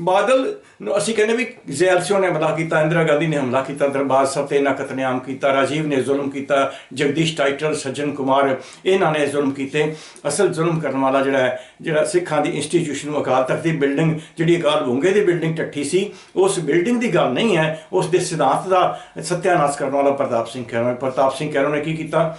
ਬਾਦਲ ਨੂੰ ਅਸੀਂ ਕਹਿੰਦੇ ਵੀ ਜ਼ੈਲ ਸਿੰਘ ਨੇ ਹਮਲਾ ਕੀਤਾ, ਇੰਦਰਾ ਗਾਂਧੀ ਨੇ ਹਮਲਾ ਕੀਤਾ, ਦਰਬਾਰ ਸਾਹਿਬ ਤੇ ਇਹਨਾਂ ਕਤਲੇਆਮ ਕੀਤਾ, ਰਾਜੀਵ ਨੇ ਜ਼ੁਲਮ ਕੀਤਾ, ਜਗਦੀਸ਼ ਟਾਈਟਲ, ਸੱਜਣ ਕੁਮਾਰ, ਇਹਨਾਂ ਨੇ ਜ਼ੁਲਮ ਕੀਤੇ। ਅਸਲ ਜ਼ੁਲਮ ਕਰਨ ਵਾਲਾ ਜਿਹੜਾ ਹੈ, ਜਿਹੜਾ ਸਿੱਖਾਂ ਦੀ ਇੰਸਟੀਟਿਊਸ਼ਨ ਨੂੰ ਅਕਾਲ ਤਖਤ ਦੀ ਬਿਲਡਿੰਗ ਜਿਹੜੀ ਅਕਾਲ ਭੂੰਗੇ ਦੀ ਬਿਲਡਿੰਗ ਟੱਠੀ ਸੀ, ਉਸ ਬਿਲਡਿੰਗ ਦੀ ਗੱਲ ਨਹੀਂ ਹੈ, ਉਸ ਦੇ ਸਿਧਾਂਤ ਦਾ ਸਤਿਆਨਾਸ਼ ਕਰਨ ਵਾਲਾ ਪ੍ਰਤਾਪ ਸਿੰਘ ਕੈਰੋਂ ਪ੍ਰਤਾਪ ਸਿੰਘ ਕੈਰੋਂ ਨੇ ਕੀ ਕੀਤਾ?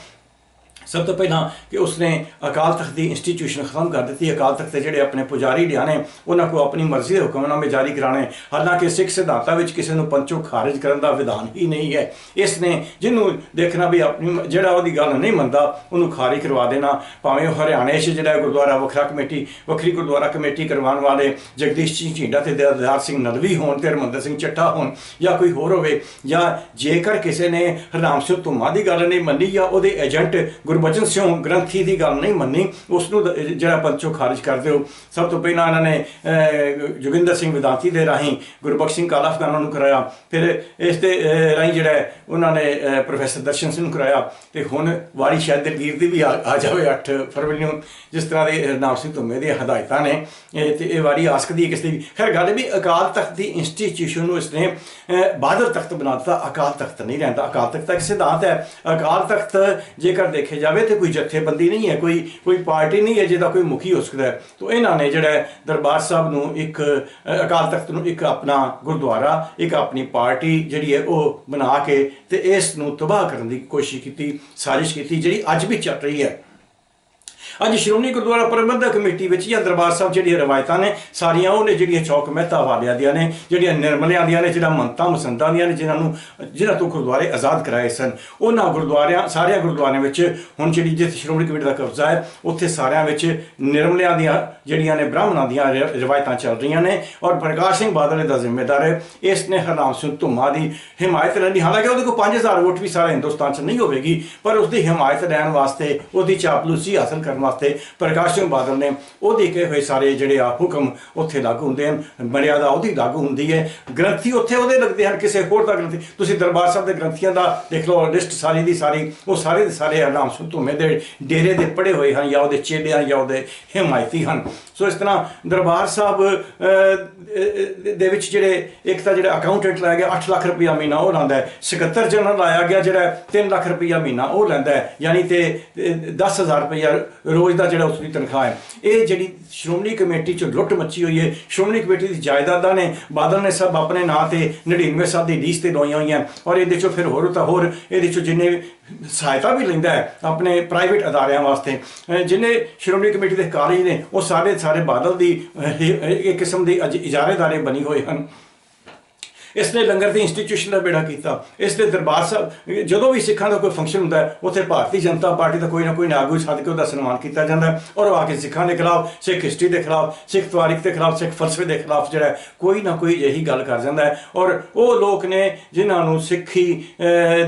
ਸਭ ਤੋਂ ਪਹਿਲਾਂ ਕਿ ਉਸਨੇ ਅਕਾਲ ਤਖਤ ਦੀ ਇੰਸਟੀਟਿਊਸ਼ਨ ਖਤਮ ਕਰ ਦਿੱਤੀ। ਅਕਾਲ ਤਖਤ ਦੇ ਜਿਹੜੇ ਆਪਣੇ ਪੁਜਾਰੀ ਡਿਆਣੇ, ਉਹਨਾਂ ਕੋ ਆਪਣੀ ਮਰਜ਼ੀ ਦੇ ਹੁਕਮਨਾਮੇ ਜਾਰੀ ਕਰਾਣੇ ਹਾਲਾਂਕਿ ਸਿੱਖ ਸਿਧਾਂਤਾਂ ਵਿੱਚ ਕਿਸੇ ਨੂੰ ਪੰਚੋ ਖਾਰਜ ਕਰਨ ਦਾ ਵਿਧਾਨ ਹੀ ਨਹੀਂ ਹੈ। ਇਸ ਨੇ ਜਿਹਨੂੰ ਦੇਖਣਾ ਵੀ ਆਪਣੀ ਜਿਹੜਾ ਉਹਦੀ ਗੱਲ ਨਹੀਂ ਮੰਨਦਾ, ਉਹਨੂੰ ਖਾਰਜ ਕਰਵਾ ਦੇਣਾ। ਭਾਵੇਂ ਉਹ ਹਰਿਆਣੇ 'ਚ ਜਿਹੜਾ ਗੁਰਦੁਆਰਾ ਵੱਖਰਾ ਕਮੇਟੀ, ਵੱਖਰੀ ਗੁਰਦੁਆਰਾ ਕਮੇਟੀ ਕਰਵਾਉਣ ਵਾਲੇ ਜਗਦੀਸ਼ ਸਿੰਘ ਝੀਂਡਾ ਤੇ ਦਿਲਦਾਰ ਸਿੰਘ ਨਦਵੀ ਹੋਣ ਤੇ ਹਰਮੰਦਰ ਸਿੰਘ ਚੱਠਾ ਹੋਣ ਜਾਂ ਕੋਈ ਹੋਰ ਹੋਵੇ ਜਾਂ ਜੇਕਰ ਕਿਸੇ ਨੇ ਹਰਨਾਮ ਸਿੰਘ ਧੁੰਮਾ ਦੀ ਗੱਲ ਨਹੀਂ ਮੰਨੀ ਜਾਂ ਉਹਦੇ ਏਜੰਟ ਗੁਰਬਚਨ ਸਿੰਘ ਗ੍ਰੰਥੀ ਦੀ ਗੱਲ ਨਹੀਂ ਮੰਨੀ ਉਸ ਨੂੰ ਜਿਹੜਾ ਪੰਚੋ ਖਾਰਜ ਕਰ ਦਿਓ ਸਭ ਤੋਂ ਪਹਿਲਾਂ ਇਹਨਾਂ ਨੇ ਅਹ, ਜੋਗਿੰਦਰ ਸਿੰਘ ਵਿਦਾਂਤੀ ਦੇ ਰਾਹੀਂ ਗੁਰਬਖਸ਼ ਸਿੰਘ ਕਾਲਾ ਅਫਗਾਨਾਂ ਨੂੰ ਕਰਾਇਆ। ਫਿਰ ਇਸ ਦੇ ਰਾਹੀਂ ਜਿਹੜਾ ਉਹਨਾਂ ਨੇ ਪ੍ਰੋਫੈਸਰ ਦਰਸ਼ਨ ਸਿੰਘ ਨੂੰ ਕਰਾਇਆ। ਤੇ ਹੁਣ ਵਾਰੀ ਸ਼ਾਇਦ ਦਲਗੀਰ ਦੀ ਵੀ ਆ ਆ ਜਾਵੇ 8 ਫਰਵਰੀ ਨੂੰ ਜਿਸ ਤਰ੍ਹਾਂ ਦੇ ਹਰਨਾਮ ਸਿੰਘ ਧੁੰਮੇ ਦੀਆਂ ਹਦਾਇਤਾਂ ਨੇ। ਇਹ ਤੇ ਇਹ ਵਾਰੀ ਆਸਕਦੀ ਹੈ ਕਿਸੇ ਦੀ ਖੈਰ ਗੱਲ ਵੀ ਅਕਾਲ ਤਖਤ ਦੀ ਇੰਸਟੀਟਿਊਸ਼ਨ ਨੂੰ ਇਸਨੇ ਅਹ, ਬਾਦਲ ਤਖਤ ਬਣਾ ਦਿੱਤਾ। ਅਕਾਲ ਤਖਤ ਨਹੀਂ ਰਹਿੰਦਾ। ਅਕਾਲ ਤਖਤ ਦਾ ਇੱਕ ਸਿਧਾਂਤ ਹੈ। ਅਕਾਲ ਤਖਤ ਜੇਕਰ ਦੇਖੇ ਜਾਵੇ ਤੇ ਕੋਈ ਜਥੇਬੰਦੀ ਨਹੀਂ ਹੈ, ਕੋਈ ਕੋਈ ਪਾਰਟੀ ਨਹੀਂ ਹੈ, ਜਿਹਦਾ ਕੋਈ ਮੁਖੀ ਹੋ ਸਕਦਾ ਹੈ। ਤੋ ਇਹਨਾਂ ਨੇ ਜਿਹੜਾ ਦਰਬਾਰ ਸਾਹਿਬ ਨੂੰ ਇੱਕ ਅਕਾਲ ਤਖਤ ਨੂੰ ਇੱਕ ਆਪਣਾ ਗੁਰਦੁਆਰਾ, ਇੱਕ ਆਪਣੀ ਪਾਰਟੀ ਜਿਹੜੀ ਹੈ, ਉਹ ਬਣਾ ਕੇ ਤੇ ਇਸ ਨੂੰ ਤਬਾਹ ਕਰਨ ਦੀ ਕੋਸ਼ਿਸ਼ ਕੀਤੀ, ਸਾਜ਼ਿਸ਼ ਕੀਤੀ, ਜਿਹੜੀ ਅੱਜ ਵੀ ਚੱਲ ਰਹੀ ਹੈ। ਅੱਜ ਸ਼੍ਰੋਮਣੀ ਗੁਰਦੁਆਰਾ ਪ੍ਰਬੰਧਕ ਕਮੇਟੀ ਵਿੱਚ ਜਾਂ ਦਰਬਾਰ ਸਾਹਿਬ ਜਿਹੜੀਆਂ ਰਵਾਇਤਾਂ ਨੇ, ਸਾਰੀਆਂ ਉਹਨੇ ਜਿਹੜੀਆਂ ਚੌਕ ਮਹਿਤਾ ਵਾਲਿਆਂ ਦੀਆਂ ਨੇ, ਜਿਹੜੀਆਂ ਨਿਰਮਲਿਆਂ ਦੀਆਂ ਨੇ, ਜਿਹੜਾ ਮੰਤਾਂ ਮਸੰਦਾਂ ਦੀਆਂ ਨੇ, ਜਿਨ੍ਹਾਂ ਨੂੰ, ਜਿਨ੍ਹਾਂ ਤੋਂ ਗੁਰਦੁਆਰੇ ਆਜ਼ਾਦ ਕਰਾਏ ਸਨ। ਉਹਨਾਂ ਗੁਰਦੁਆਰਿਆਂ, ਸਾਰਿਆਂ ਗੁਰਦੁਆਰਿਆਂ ਵਿੱਚ ਹੁਣ ਜਿਹੜੀ ਜਿੱਥੇ ਸ਼੍ਰੋਮਣੀ ਕਮੇਟੀ ਦਾ ਕਬਜ਼ਾ ਹੈ, ਉੱਥੇ ਸਾਰਿਆਂ ਵਿੱਚ ਨਿਰਮਲਿਆਂ ਦੀਆਂ ਜਿਹੜੀਆਂ ਨੇ, ਬ੍ਰਾਹਮਣਾਂ ਦੀਆਂ ਰ- ਰਵਾਇਤਾਂ ਚੱਲ ਰਹੀਆਂ ਨੇ ਔਰ ਪ੍ਰਕਾਸ਼ ਸਿੰਘ ਬਾਦਲ ਦਾ ਜ਼ਿੰਮੇਦਾਰ ਹੈ। ਇਸ ਨੇ ਹਰਨਾਮ ਸਿੰਘ ਧੁੰਮਾ ਦੀ ਹਿਮਾਇਤ ਲੈਣੀ ਹਾਲਾਂਕਿ ਉਹਦੇ ਕੋਲ 5000 ਵੋਟ ਵੀ ਸਾਰੇ ਹਿੰਦੁਸਤਾਨ 'ਚ ਨਹੀਂ ਹੋਵੇਗੀ, ਪਰ ਉਸ ਦੀ ਹਿਮਾਇਤ ਲੈਣ ਵਾਸਤੇ ਉਹਦੀ ਚਾਪਲੂਸੀ ਹਾਸਲ ਕਰਨ ਵਾਸਤੇ ਪ੍ਰਕਾਸ਼ ਸਿੰਘ ਬਾਦਲ ਨੇ ਉਹ ਦੇ ਕਹੇ ਹੋਏ ਸਾਰੇ ਜਿਹੜੇ ਆ ਹੁਕਮ ਉੱਥੇ ਲਾਗੂ ਹੁੰਦੇ ਹਨ ਮਰਿਆਦਾ ਉਹਦੀ ਲਾਗੂ ਹੁੰਦੀ ਹੈ। ਗ੍ਰੰਥੀ ਉੱਥੇ ਉਹਦੇ ਲੱਗਦੇ ਹਨ, ਕਿਸੇ ਹੋਰ ਦਾ ਗ੍ਰੰਥੀ। ਤੁਸੀਂ ਦਰਬਾਰ ਸਾਹਿਬ ਦੇ ਗ੍ਰੰਥੀਆਂ ਦਾ ਦੇਖ ਲਓ ਲਿਸਟ ਸਾਰੀ ਦੀ ਸਾਰੀ, ਉਹ ਸਾਰੇ ਦੇ ਸਾਰੇ ਹਰਨਾਮ ਸਿੰਘ ਧੂਮੇ ਦੇ ਡੇਰੇ ਦੇ ਪੜੇ ਹੋਏ ਹਨ ਜਾਂ ਉਹਦੇ ਚੇਲਿਆਂ ਜਾਂ ਉਹਦੇ ਹਿਮਾਇਤੀ ਹਨ। ਸੋ ਇਸ ਤਰ੍ਹਾਂ ਦਰਬਾਰ ਸਾਹਿਬ ਦੇ ਵਿੱਚ ਜਿਹੜੇ ਇੱਕ ਤਾਂ ਜਿਹੜਾ ਅਕਾਊਂਟੈਂਟ ਲਾਇਆ ਗਿਆ 8 ਲੱਖ ਰੁਪਇਆ ਮਹੀਨਾ ਉਹ ਲਾਉਂਦਾ ਹੈ। ਸਕੱਤਰ ਜਨਰਲ ਲਾਇਆ ਗਿਆ ਜਿਹੜਾ 3 ਲੱਖ ਰੁਪਇਆ ਮਹੀਨਾ ਉਹ ਲੈਂਦਾ ਹੈ। ਯਾਨੀ ਤੇ 10000 ਰੁਪਇਆ ਰੋਜ਼ ਦਾ ਜਿਹੜਾ ਉਸ ਦੀ ਤਨਖਾਹ ਹੈ। ਇਹ ਜਿਹੜੀ ਸ਼੍ਰੋਮਣੀ ਕਮੇਟੀ ਚ ਲੁੱਟ ਮੱਚੀ ਹੋਈ ਹੈ, ਸ਼੍ਰੋਮਣੀ ਕਮੇਟੀ ਦੀ ਜਾਇਦਾਦਾਂ ਨੇ ਬਾਦਲ ਨੇ ਸਭ ਆਪਣੇ ਨਾਂ ਤੇ 99 ਸਾਲ ਦੀ ਲੀਜ਼ ਤੇ ਲਵਾਈਆਂ ਹੋਈਆਂ। ਔਰ ਇਹਦੇ ਚੋਂ ਫਿਰ ਹੋਰ ਤਾਂ ਹੋਰ, ਇਹਦੇ ਚੋਂ ਜਿੰਨੇ ਸਹਾਇਤਾ ਵੀ ਲੈਂਦਾ ਹੈ ਆਪਣੇ ਪ੍ਰਾਈਵੇਟ ਅਦਾਰਿਆਂ ਵਾਸਤੇ। ਅਹ ਜਿੰਨੇ ਸ਼੍ਰੋਮਣੀ ਕਮੇਟੀ ਦੇ ਕਾਰਜ ਨੇ, ਉਹ ਸਾਰੇ ਸਾਰੇ ਬਾਦਲ ਦੀ ਇੱਕ ਕਿਸਮ ਦੀ ਅਜ- ਇਜਾਰੇਦਾਰੇ ਬਣੀ ਹੋਏ ਹਨ। ਇਸ ਨੇ ਲੰਗਰ ਦੀ ਇੰਸਟੀਟਿਊਸ਼ਨ ਦਾ ਬੇੜਾ ਕੀਤਾ। ਇਸ ਨੇ ਦਰਬਾਰ ਸਾਹਿਬ, ਜਦੋਂ ਵੀ ਸਿੱਖਾਂ ਦਾ ਕੋਈ ਫੰਕਸ਼ਨ ਹੁੰਦਾ ਹੈ, ਉੱਥੇ ਭਾਰਤੀ ਜਨਤਾ ਪਾਰਟੀ ਦਾ ਕੋਈ ਨਾ ਕੋਈ ਨਾਗੂ ਸੱਦ ਕੇ ਉਹਦਾ ਸਨਮਾਨ ਕੀਤਾ ਜਾਂਦਾ ਔਰ ਆ ਕੇ ਸਿੱਖਾਂ ਦੇ ਖਿਲਾਫ, ਸਿੱਖ ਹਿਸਟਰੀ ਦੇ ਖਿਲਾਫ, ਸਿੱਖ ਤਵਾਰੀਖ ਦੇ ਖਿਲਾਫ, ਸਿੱਖ ਫਲਸਫੇ ਦੇ ਖਿਲਾਫ ਜਿਹੜਾ ਕੋਈ ਨਾ ਕੋਈ ਅਜਿਹੀ ਗੱਲ ਕਰ ਜਾਂਦਾ ਹੈ ਔਰ ਉਹ ਲੋਕ ਨੇ ਜਿਨ੍ਹਾਂ ਨੂੰ ਸਿੱਖੀ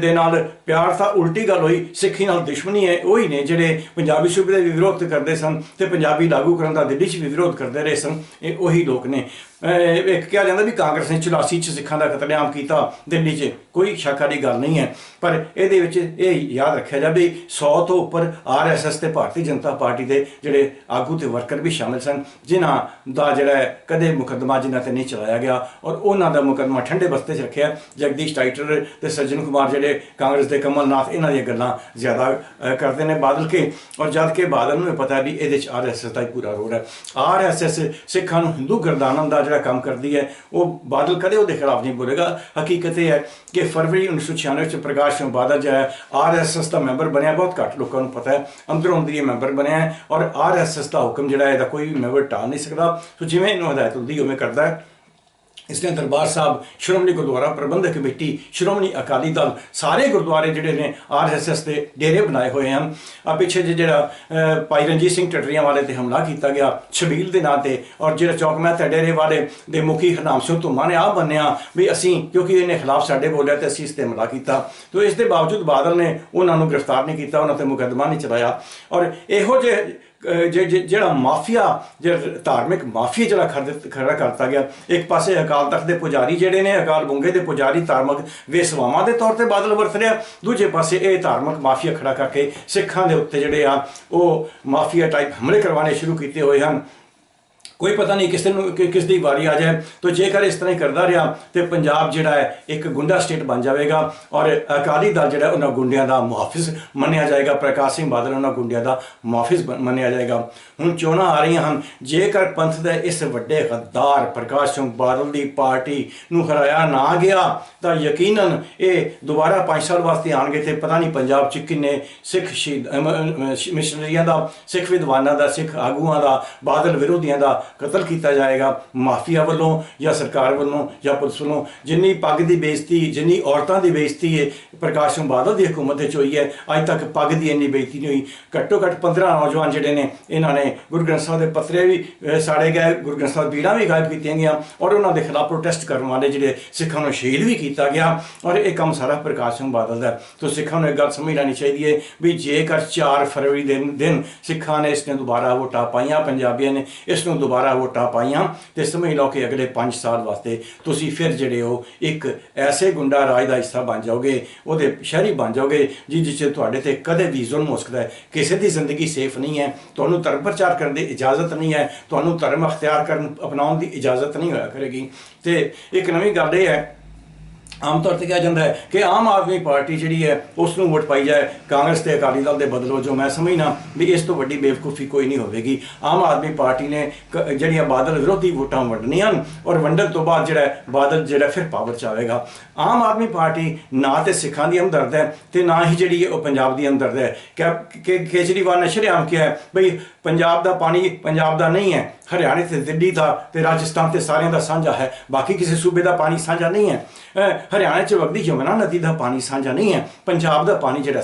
ਦੇ ਨਾਲ ਪਿਆਰ ਤਾਂ ਉਲਟੀ ਗੱਲ ਹੋਈ, ਸਿੱਖੀ ਨਾਲ ਦੁਸ਼ਮਣੀ ਹੈ, ਉਹੀ ਨੇ ਜਿਹੜੇ ਪੰਜਾਬੀ ਸੂਬੇ ਦੇ ਵੀ ਵਿਰੋਧ ਕਰਦੇ ਸਨ ਤੇ ਪੰਜਾਬੀ ਲਾਗੂ ਕਰਨ ਦਾ ਦਿੱਲੀ 'ਚ ਵੀ ਵਿਰੋਧ ਕਰਦੇ ਰਹੇ ਸਨ, ਇਹ ਉਹੀ ਲੋਕ ਨੇ। ਇੱਕ ਕਿਹਾ ਜਾਂਦਾ ਵੀ ਕਾਂਗਰਸ ਨੇ 84 ਚ ਸਿੱਖਾਂ ਦਾ ਕਤਲੇਆਮ ਕੀਤਾ, ਦਿੱਲੀ 'ਚ ਕੋਈ ਸ਼ੱਕ ਵਾਲੀ ਗੱਲ ਨਹੀਂ ਹੈ। ਪਰ ਇਹਦੇ ਵਿੱਚ ਇਹ ਯਾਦ ਰੱਖਿਆ ਜਾਵੇ 100 ਤੋਂ ਉੱਪਰ ਆਰਐਸਐਸ ਤੇ ਭਾਰਤੀ ਜਨਤਾ ਪਾਰਟੀ ਦੇ ਜਿਹੜੇ ਆਗੂ ਤੇ ਵਰਕਰ ਵੀ ਸ਼ਾਮਿਲ ਸਨ, ਜਿਨ੍ਹਾਂ ਦਾ ਜਿਹੜਾ ਕਦੇ ਮੁਕੱਦਮਾ ਜਿਨ੍ਹਾਂ ਤੇ ਨਹੀਂ ਚਲਾਇਆ ਗਿਆ ਔਰ ਉਹਨਾਂ ਦਾ ਮੁਕੱਦਮਾ ਠੰਡੇ ਬਸਤੇ 'ਚ ਰੱਖਿਆ। ਜਗਦੀਸ਼ ਟਾਈਟਰ ਤੇ ਸੱਜਣ ਕੁਮਾਰ ਜਿਹੜੇ ਕਾਂਗਰਸ ਦੇ ਕਮਲਨਾਥ ਇਹਨਾਂ ਦੀਆਂ ਗੱਲਾਂ ਜ਼ਿਆਦਾ ਕਰਦੇ ਨੇ ਬਾਦਲ ਕੇ। ਔਰ ਜਦ ਕਿ ਬਾਦਲ ਨੂੰ ਇਹ ਪਤਾ ਵੀ ਇਹਦੇ 'ਚ ਆਰਐਸਐਸ ਦਾ ਹੀ ਪੂਰਾ ਰੋਲ ਹੈ। ਆਰਐਸਐਸ ਸਿੱਖਾਂ ਨੂੰ ਹਿੰਦੂ ਗਰਦਾਨਨ ਦਾ ਜਿਹੜਾ ਕੰਮ ਕਰਦੀ ਹੈ, ਉਹ ਬਾਦਲ ਕਦੇ ਉਹਦੇ ਖਿਲਾਫ ਨਹੀਂ ਬੋਲੇਗਾ। ਹਕੀਕਤ ਇਹ ਹੈ ਕਿ ਫਰਵਰੀ 1996 ਚ ਪ੍ਰਕਾਸ਼ ਸਿੰਘ ਬਾਦਲ ਜਿਹੜਾ ਹੈ ਆਰਐਸਐਸ ਦਾ ਮੈਂਬਰ ਬਣਿਆ। ਬਹੁਤ ਘੱਟ ਲੋਕਾਂ ਨੂੰ ਪਤਾ ਹੈ, ਅੰਦਰੋਂ ਅੰਦਰ ਇਹ ਮੈਂਬਰ ਬਣਿਆ ਹੈ ਔਰ ਆਰਐਸਐਸ ਦਾ ਹੁਕਮ ਜਿਹੜਾ ਇਹਦਾ ਕੋਈ ਵੀ ਮੈਂਬਰ ਟਾਲ ਨਹੀਂ ਸਕਦਾ। ਸੋ ਜਿਵੇਂ ਇਹਨੂੰ ਹਦਾਇਤ ਹੁੰਦੀ, ਉਵੇਂ ਕਰਦਾ ਹੈ। ਇਸ ਨੇ ਦਰਬਾਰ ਸਾਹਿਬ ਸ਼੍ਰੋਮਣੀ ਗੁਰਦੁਆਰਾ ਪ੍ਰਬੰਧਕ ਕਮੇਟੀ, ਸ਼੍ਰੋਮਣੀ ਅਕਾਲੀ ਦਲ ਸਾਰੇ ਗੁਰਦੁਆਰੇ ਜਿਹੜੇ ਨੇ ਆਰਐਸਐਸ ਦੇ ਡੇਰੇ ਬਣਾਏ ਹੋਏ ਹਨ। ਆ ਪਿੱਛੇ ਜਿਹੇ ਜਿਹੜਾ ਭਾਈ ਰਣਜੀਤ ਸਿੰਘ ਟਟਰੀਆਂ ਵਾਲੇ ਤੇ ਹਮਲਾ ਕੀਤਾ ਗਿਆ ਸ਼ਬੀਲ ਦੇ ਨਾਂ ਤੇ, ਔਰ ਜਿਹੜਾ ਚੌਕ ਮਹਿਤਾ ਡੇਰੇ ਵਾਲੇ ਦੇ ਮੁਖੀ ਹਰਨਾਮ ਸਿੰਘ ਧੁੰਮਾ ਨੇ ਆਹ ਬੰਨਿਆ ਵੀ ਅਸੀਂ ਕਿਉਂਕਿ ਇਹਨੇ ਖਿਲਾਫ ਸਾਡੇ ਬੋਲਿਆ ਤੇ ਅਸੀਂ ਇਸ ਤੇ ਹਮਲਾ ਕੀਤਾ। ਤੋ ਇਸ ਦੇ ਬਾਵਜੂਦ ਬਾਦਲ ਨੇ ਉਹਨਾਂ ਨੂੰ ਗ੍ਰਿਫਤਾਰ ਨਹੀਂ ਕੀਤਾ, ਉਹਨਾਂ ਤੇ ਮੁਕੱਦਮਾ ਨਹੀਂ ਚਲਾਇਆ। ਔਰ ਇਹੋ ਜਿਹੇ ਜਿਹੜਾ ਮਾਫੀਆ, ਜਿਹੜਾ ਧਾਰਮਿਕ ਮਾਫੀਆ ਜਿਹੜਾ ਖੜ- ਖੜਾ ਕਰਤਾ ਗਿਆ, ਇੱਕ ਪਾਸੇ ਅਕਾਲ ਤਖਤ ਦੇ ਪੁਜਾਰੀ ਜਿਹੜੇ ਨੇ, ਅਕਾਲ ਬੁੰਗੇ ਦੇ ਪੁਜਾਰੀ ਧਾਰਮਿਕ ਵੇਸਵਾਵਾਂ ਦੇ ਤੌਰ ਤੇ ਬਾਦਲ ਵਰਤ ਰਿਹਾ। ਦੂਜੇ ਪਾਸੇ ਇਹ ਧਾਰਮਿਕ ਮਾਫੀਆ ਖੜਾ ਕਰਕੇ ਸਿੱਖਾਂ ਦੇ ਉੱਤੇ ਜਿਹੜੇ ਆ, ਉਹ ਮਾਫੀਆ ਟਾਈਪ ਹਮਲੇ ਕਰਵਾਉਣੇ ਸ਼ੁਰੂ ਕੀਤੇ ਹੋਏ ਹਨ। ਕੋਈ ਪਤਾ ਨਹੀਂ ਕਿਸ ਨੂੰ ਕਿ- ਕਿਸ ਦੀ ਵਾਰੀ ਆ ਜਾਏ। ਤਾਂ ਜੇਕਰ ਇਸ ਤਰ੍ਹਾਂ ਹੀ ਕਰਦਾ ਰਿਹਾ, ਤੇ ਪੰਜਾਬ ਜਿਹੜਾ ਹੈ, ਇੱਕ ਗੁੰਡਾ ਸਟੇਟ ਬਣ ਜਾਵੇਗਾ ਔਰ ਅਕਾਲੀ ਦਲ ਜਿਹੜਾ ਉਹਨਾਂ ਗੁੰਡਿਆਂ ਦਾ ਮੁਹਾਫਿਜ਼ ਮੰਨਿਆ ਜਾਏਗਾ। ਪ੍ਰਕਾਸ਼ ਸਿੰਘ ਬਾਦਲ ਉਹਨਾਂ ਗੁੰਡਿਆਂ ਦਾ ਮੁਹਾਫਿਜ਼ ਬਣ- ਮੰਨਿਆ ਜਾਏਗਾ। ਹੁਣ ਚੋਣਾਂ ਆ ਰਹੀਆਂ ਹਨ। ਜੇਕਰ ਪੰਥ ਦੇ ਇਸ ਵੱਡੇ ਗੱਦਾਰ ਪ੍ਰਕਾਸ਼ ਸਿੰਘ ਬਾਦਲ ਦੀ ਪਾਰਟੀ ਨੂੰ ਹਰਾਇਆ ਨਾ ਗਿਆ, ਤਾਂ ਯਕੀਨਨ ਇਹ ਦੁਬਾਰਾ 5 ਸਾਲ ਵਾਸਤੇ ਆਣਗੇ ਤੇ ਪਤਾ ਨਹੀਂ ਪੰਜਾਬ 'ਚ ਕਿੰਨੇ ਸਿੱਖ ਸ਼ਹੀਦ ਮਿਸ਼ਨਰੀਆਂ ਦਾ, ਸਿੱਖ ਵਿਦਵਾਨਾਂ ਦਾ, ਸਿੱਖ ਆਗੂਆਂ ਦਾ, ਬਾਦਲ ਵਿਰੋਧੀਆਂ ਦਾ ਕਤਲ ਕੀਤਾ ਜਾਏਗਾ ਮਾਫੀਆ ਵੱਲੋਂ ਜਾਂ ਸਰਕਾਰ ਵੱਲੋਂ ਜਾਂ ਪੁਲਿਸ ਵੱਲੋਂ ਜਿੰਨੀ ਪੱਗ ਦੀ ਬੇਇੱਜ਼ਤੀ, ਜਿੰਨੀ ਔਰਤਾਂ ਦੀ ਬੇਇੱਜ਼ਤੀ ਹੈ ਪ੍ਰਕਾਸ਼ ਸਿੰਘ ਬਾਦਲ ਦੀ ਹਕੂਮਤ ਵਿੱਚ ਹੋਈ ਹੈ, ਅੱਜ ਤੱਕ ਪੱਗ ਦੀ ਇੰਨੀ ਬੇਇੱਜ਼ਤੀ ਨਹੀਂ ਹੋਈ ਘੱਟੋ ਘੱਟ 15 ਨੌਜਵਾਨ ਜਿਹੜੇ ਨੇ, ਇਹਨਾਂ ਨੇ ਗੁਰੂ ਗ੍ਰੰਥ ਸਾਹਿਬ ਦੇ ਪੱਤਰੇ ਵੀ ਸਾੜੇ ਗਏ, ਗੁਰੂ ਗ੍ਰੰਥ ਸਾਹਿਬ ਬੀੜਾਂ ਵੀ ਗਾਇਬ ਕੀਤੀਆਂ ਗਈਆਂ ਔਰ ਉਹਨਾਂ ਦੇ ਖਿਲਾਫ ਪ੍ਰੋਟੈਸਟ ਕਰਨ ਵਾਲੇ ਜਿਹੜੇ ਸਿੱਖਾਂ ਨੂੰ ਸ਼ਹੀਦ ਵੀ ਕੀਤਾ ਗਿਆ ਔਰ ਇਹ ਕੰਮ ਸਾਰਾ ਪ੍ਰਕਾਸ਼ ਸਿੰਘ ਬਾਦਲ ਦਾ ਹੈ। ਸਿੱਖਾਂ ਨੂੰ ਇੱਕ ਗੱਲ ਸਮਝ ਲੈਣੀ ਚਾਹੀਦੀ ਹੈ ਵੀ ਜੇਕਰ 4 ਫਰਵਰੀ ਦੇ ਦਿਨ ਸਿੱਖਾਂ ਨੇ ਇਸ ਨੇ ਦੁਬਾਰਾ ਵੋਟਾਂ ਪਾਈਆਂ, ਪੰਜਾਬੀਆਂ ਨੇ ਇਸ ਨੂੰ ਦੁਬਾਰਾ ਵੋਟਾਂ ਪਾਈਆਂ ਤੇ ਸਮਝ ਲਓ ਕਿ ਅਗਲੇ 5 ਸਾਲ ਵਾਸਤੇ ਤੁਸੀਂ ਫਿਰ ਜਿਹੜੇ ਹੋ, ਇੱਕ ਐਸੇ ਗੁੰਡਾ ਰਾਜ ਦਾ ਹਿੱਸਾ ਬਣ ਜਾਓਗੇ, ਉਹਦੇ ਸ਼ਹਿਰੀ ਬਣ ਜਾਓਗੇ, ਜਿਸ 'ਚ ਤੁਹਾਡੇ ਤੇ ਕਦੇ ਵੀ ਜ਼ੁਲਮ ਹੋ ਸਕਦਾ ਹੈ। ਕਿਸੇ ਦੀ ਜ਼ਿੰਦਗੀ ਸੇਫ ਨਹੀਂ ਹੈ, ਤੁਹਾਨੂੰ ਧਰਮ ਪ੍ਰਚਾਰ ਕਰਨ ਦੀ ਇਜਾਜ਼ਤ ਨਹੀਂ ਹੈ, ਤੁਹਾਨੂੰ ਧਰਮ ਅਖਤਿਆਰ ਕਰਨ, ਅਪਣਾਉਣ ਦੀ ਇਜਾਜ਼ਤ ਨਹੀਂ ਹੋਇਆ ਕਰੇਗੀ। ਤੇ ਇੱਕ ਨਵੀਂ ਗੱਲ ਇਹ ਹੈ ਆਮ ਤੌਰ ਤੇ ਕਿਹਾ ਜਾਂਦਾ ਹੈ ਕਿ ਆਮ ਆਦਮੀ ਪਾਰਟੀ ਜਿਹੜੀ ਹੈ ਉਸ ਨੂੰ ਵੋਟ ਪਾਈ ਜਾਏ। ਕਾਂਗਰਸ ਤੇ ਅਕਾਲੀ ਦਲ ਦੇ ਬਦਲੋ ਜੋ ਮੈਂ ਸਮਝਣਾ ਵੀ ਇਸ ਤੋਂ ਵੱਡੀ ਬੇਵਕੂਫੀ ਕੋਈ ਨਹੀਂ ਹੋਵੇਗੀ। ਆਮ ਆਦਮੀ ਪਾਰਟੀ ਨੇ ਕ- ਜਿਹੜੀਆਂ ਬਾਦਲ ਵਿਰੋਧੀ ਵੋਟਾਂ ਵੰਡਣੀਆਂ ਹਨ, ਔਰ ਵੰਡਣ ਤੋਂ ਬਾਅਦ ਜਿਹੜਾ ਬਾਦਲ ਜਿਹੜਾ ਫਿਰ ਪਾਵਰ ਚ ਆਵੇਗਾ। ਆਮ ਆਦਮੀ ਪਾਰਟੀ ਨਾ ਤੇ ਸਿੱਖਾਂ ਦੀ ਹਮਦਰਦ ਹੈ ਤੇ ਨਾ ਹੀ ਜਿਹੜੀ ਉਹ ਪੰਜਾਬ ਦੀ ਹਮਦਰਦ ਹੈ। ਕਿ- ਕਿ, ਕੇਜਰੀਵਾਲ ਨੇ ਸ਼ਰੇਆਮ ਕਿਹਾ ਹੈ, ਬਈ ਪੰਜਾਬ ਦਾ ਪਾਣੀ ਪੰਜਾਬ ਦਾ ਨਹੀਂ ਹੈ। ਹਰਿਆਣੇ ਤੇ ਦਿੱਲੀ ਦਾ ਤੇ ਰਾਜਸਥਾਨ ਤੇ ਸਾਰਿਆਂ ਦਾ ਸਾਂਝਾ ਹੈ। ਬਾਕੀ ਕਿਸੇ ਸੂਬੇ ਦਾ ਪਾਣੀ ਸਾਂਝਾ ਨਹੀਂ ਹੈ। ਅਹ ਹਰਿਆਣਾ ਚ ਵਗਦੀ ਯਮੁਨਾ ਨਦੀ ਦਾ ਪਾਣੀ ਸਾਂਝਾ ਨਹੀਂ ਹੈ। ਪੰਜਾਬ ਦਾ ਪਾਣੀ ਜਿਹੜਾ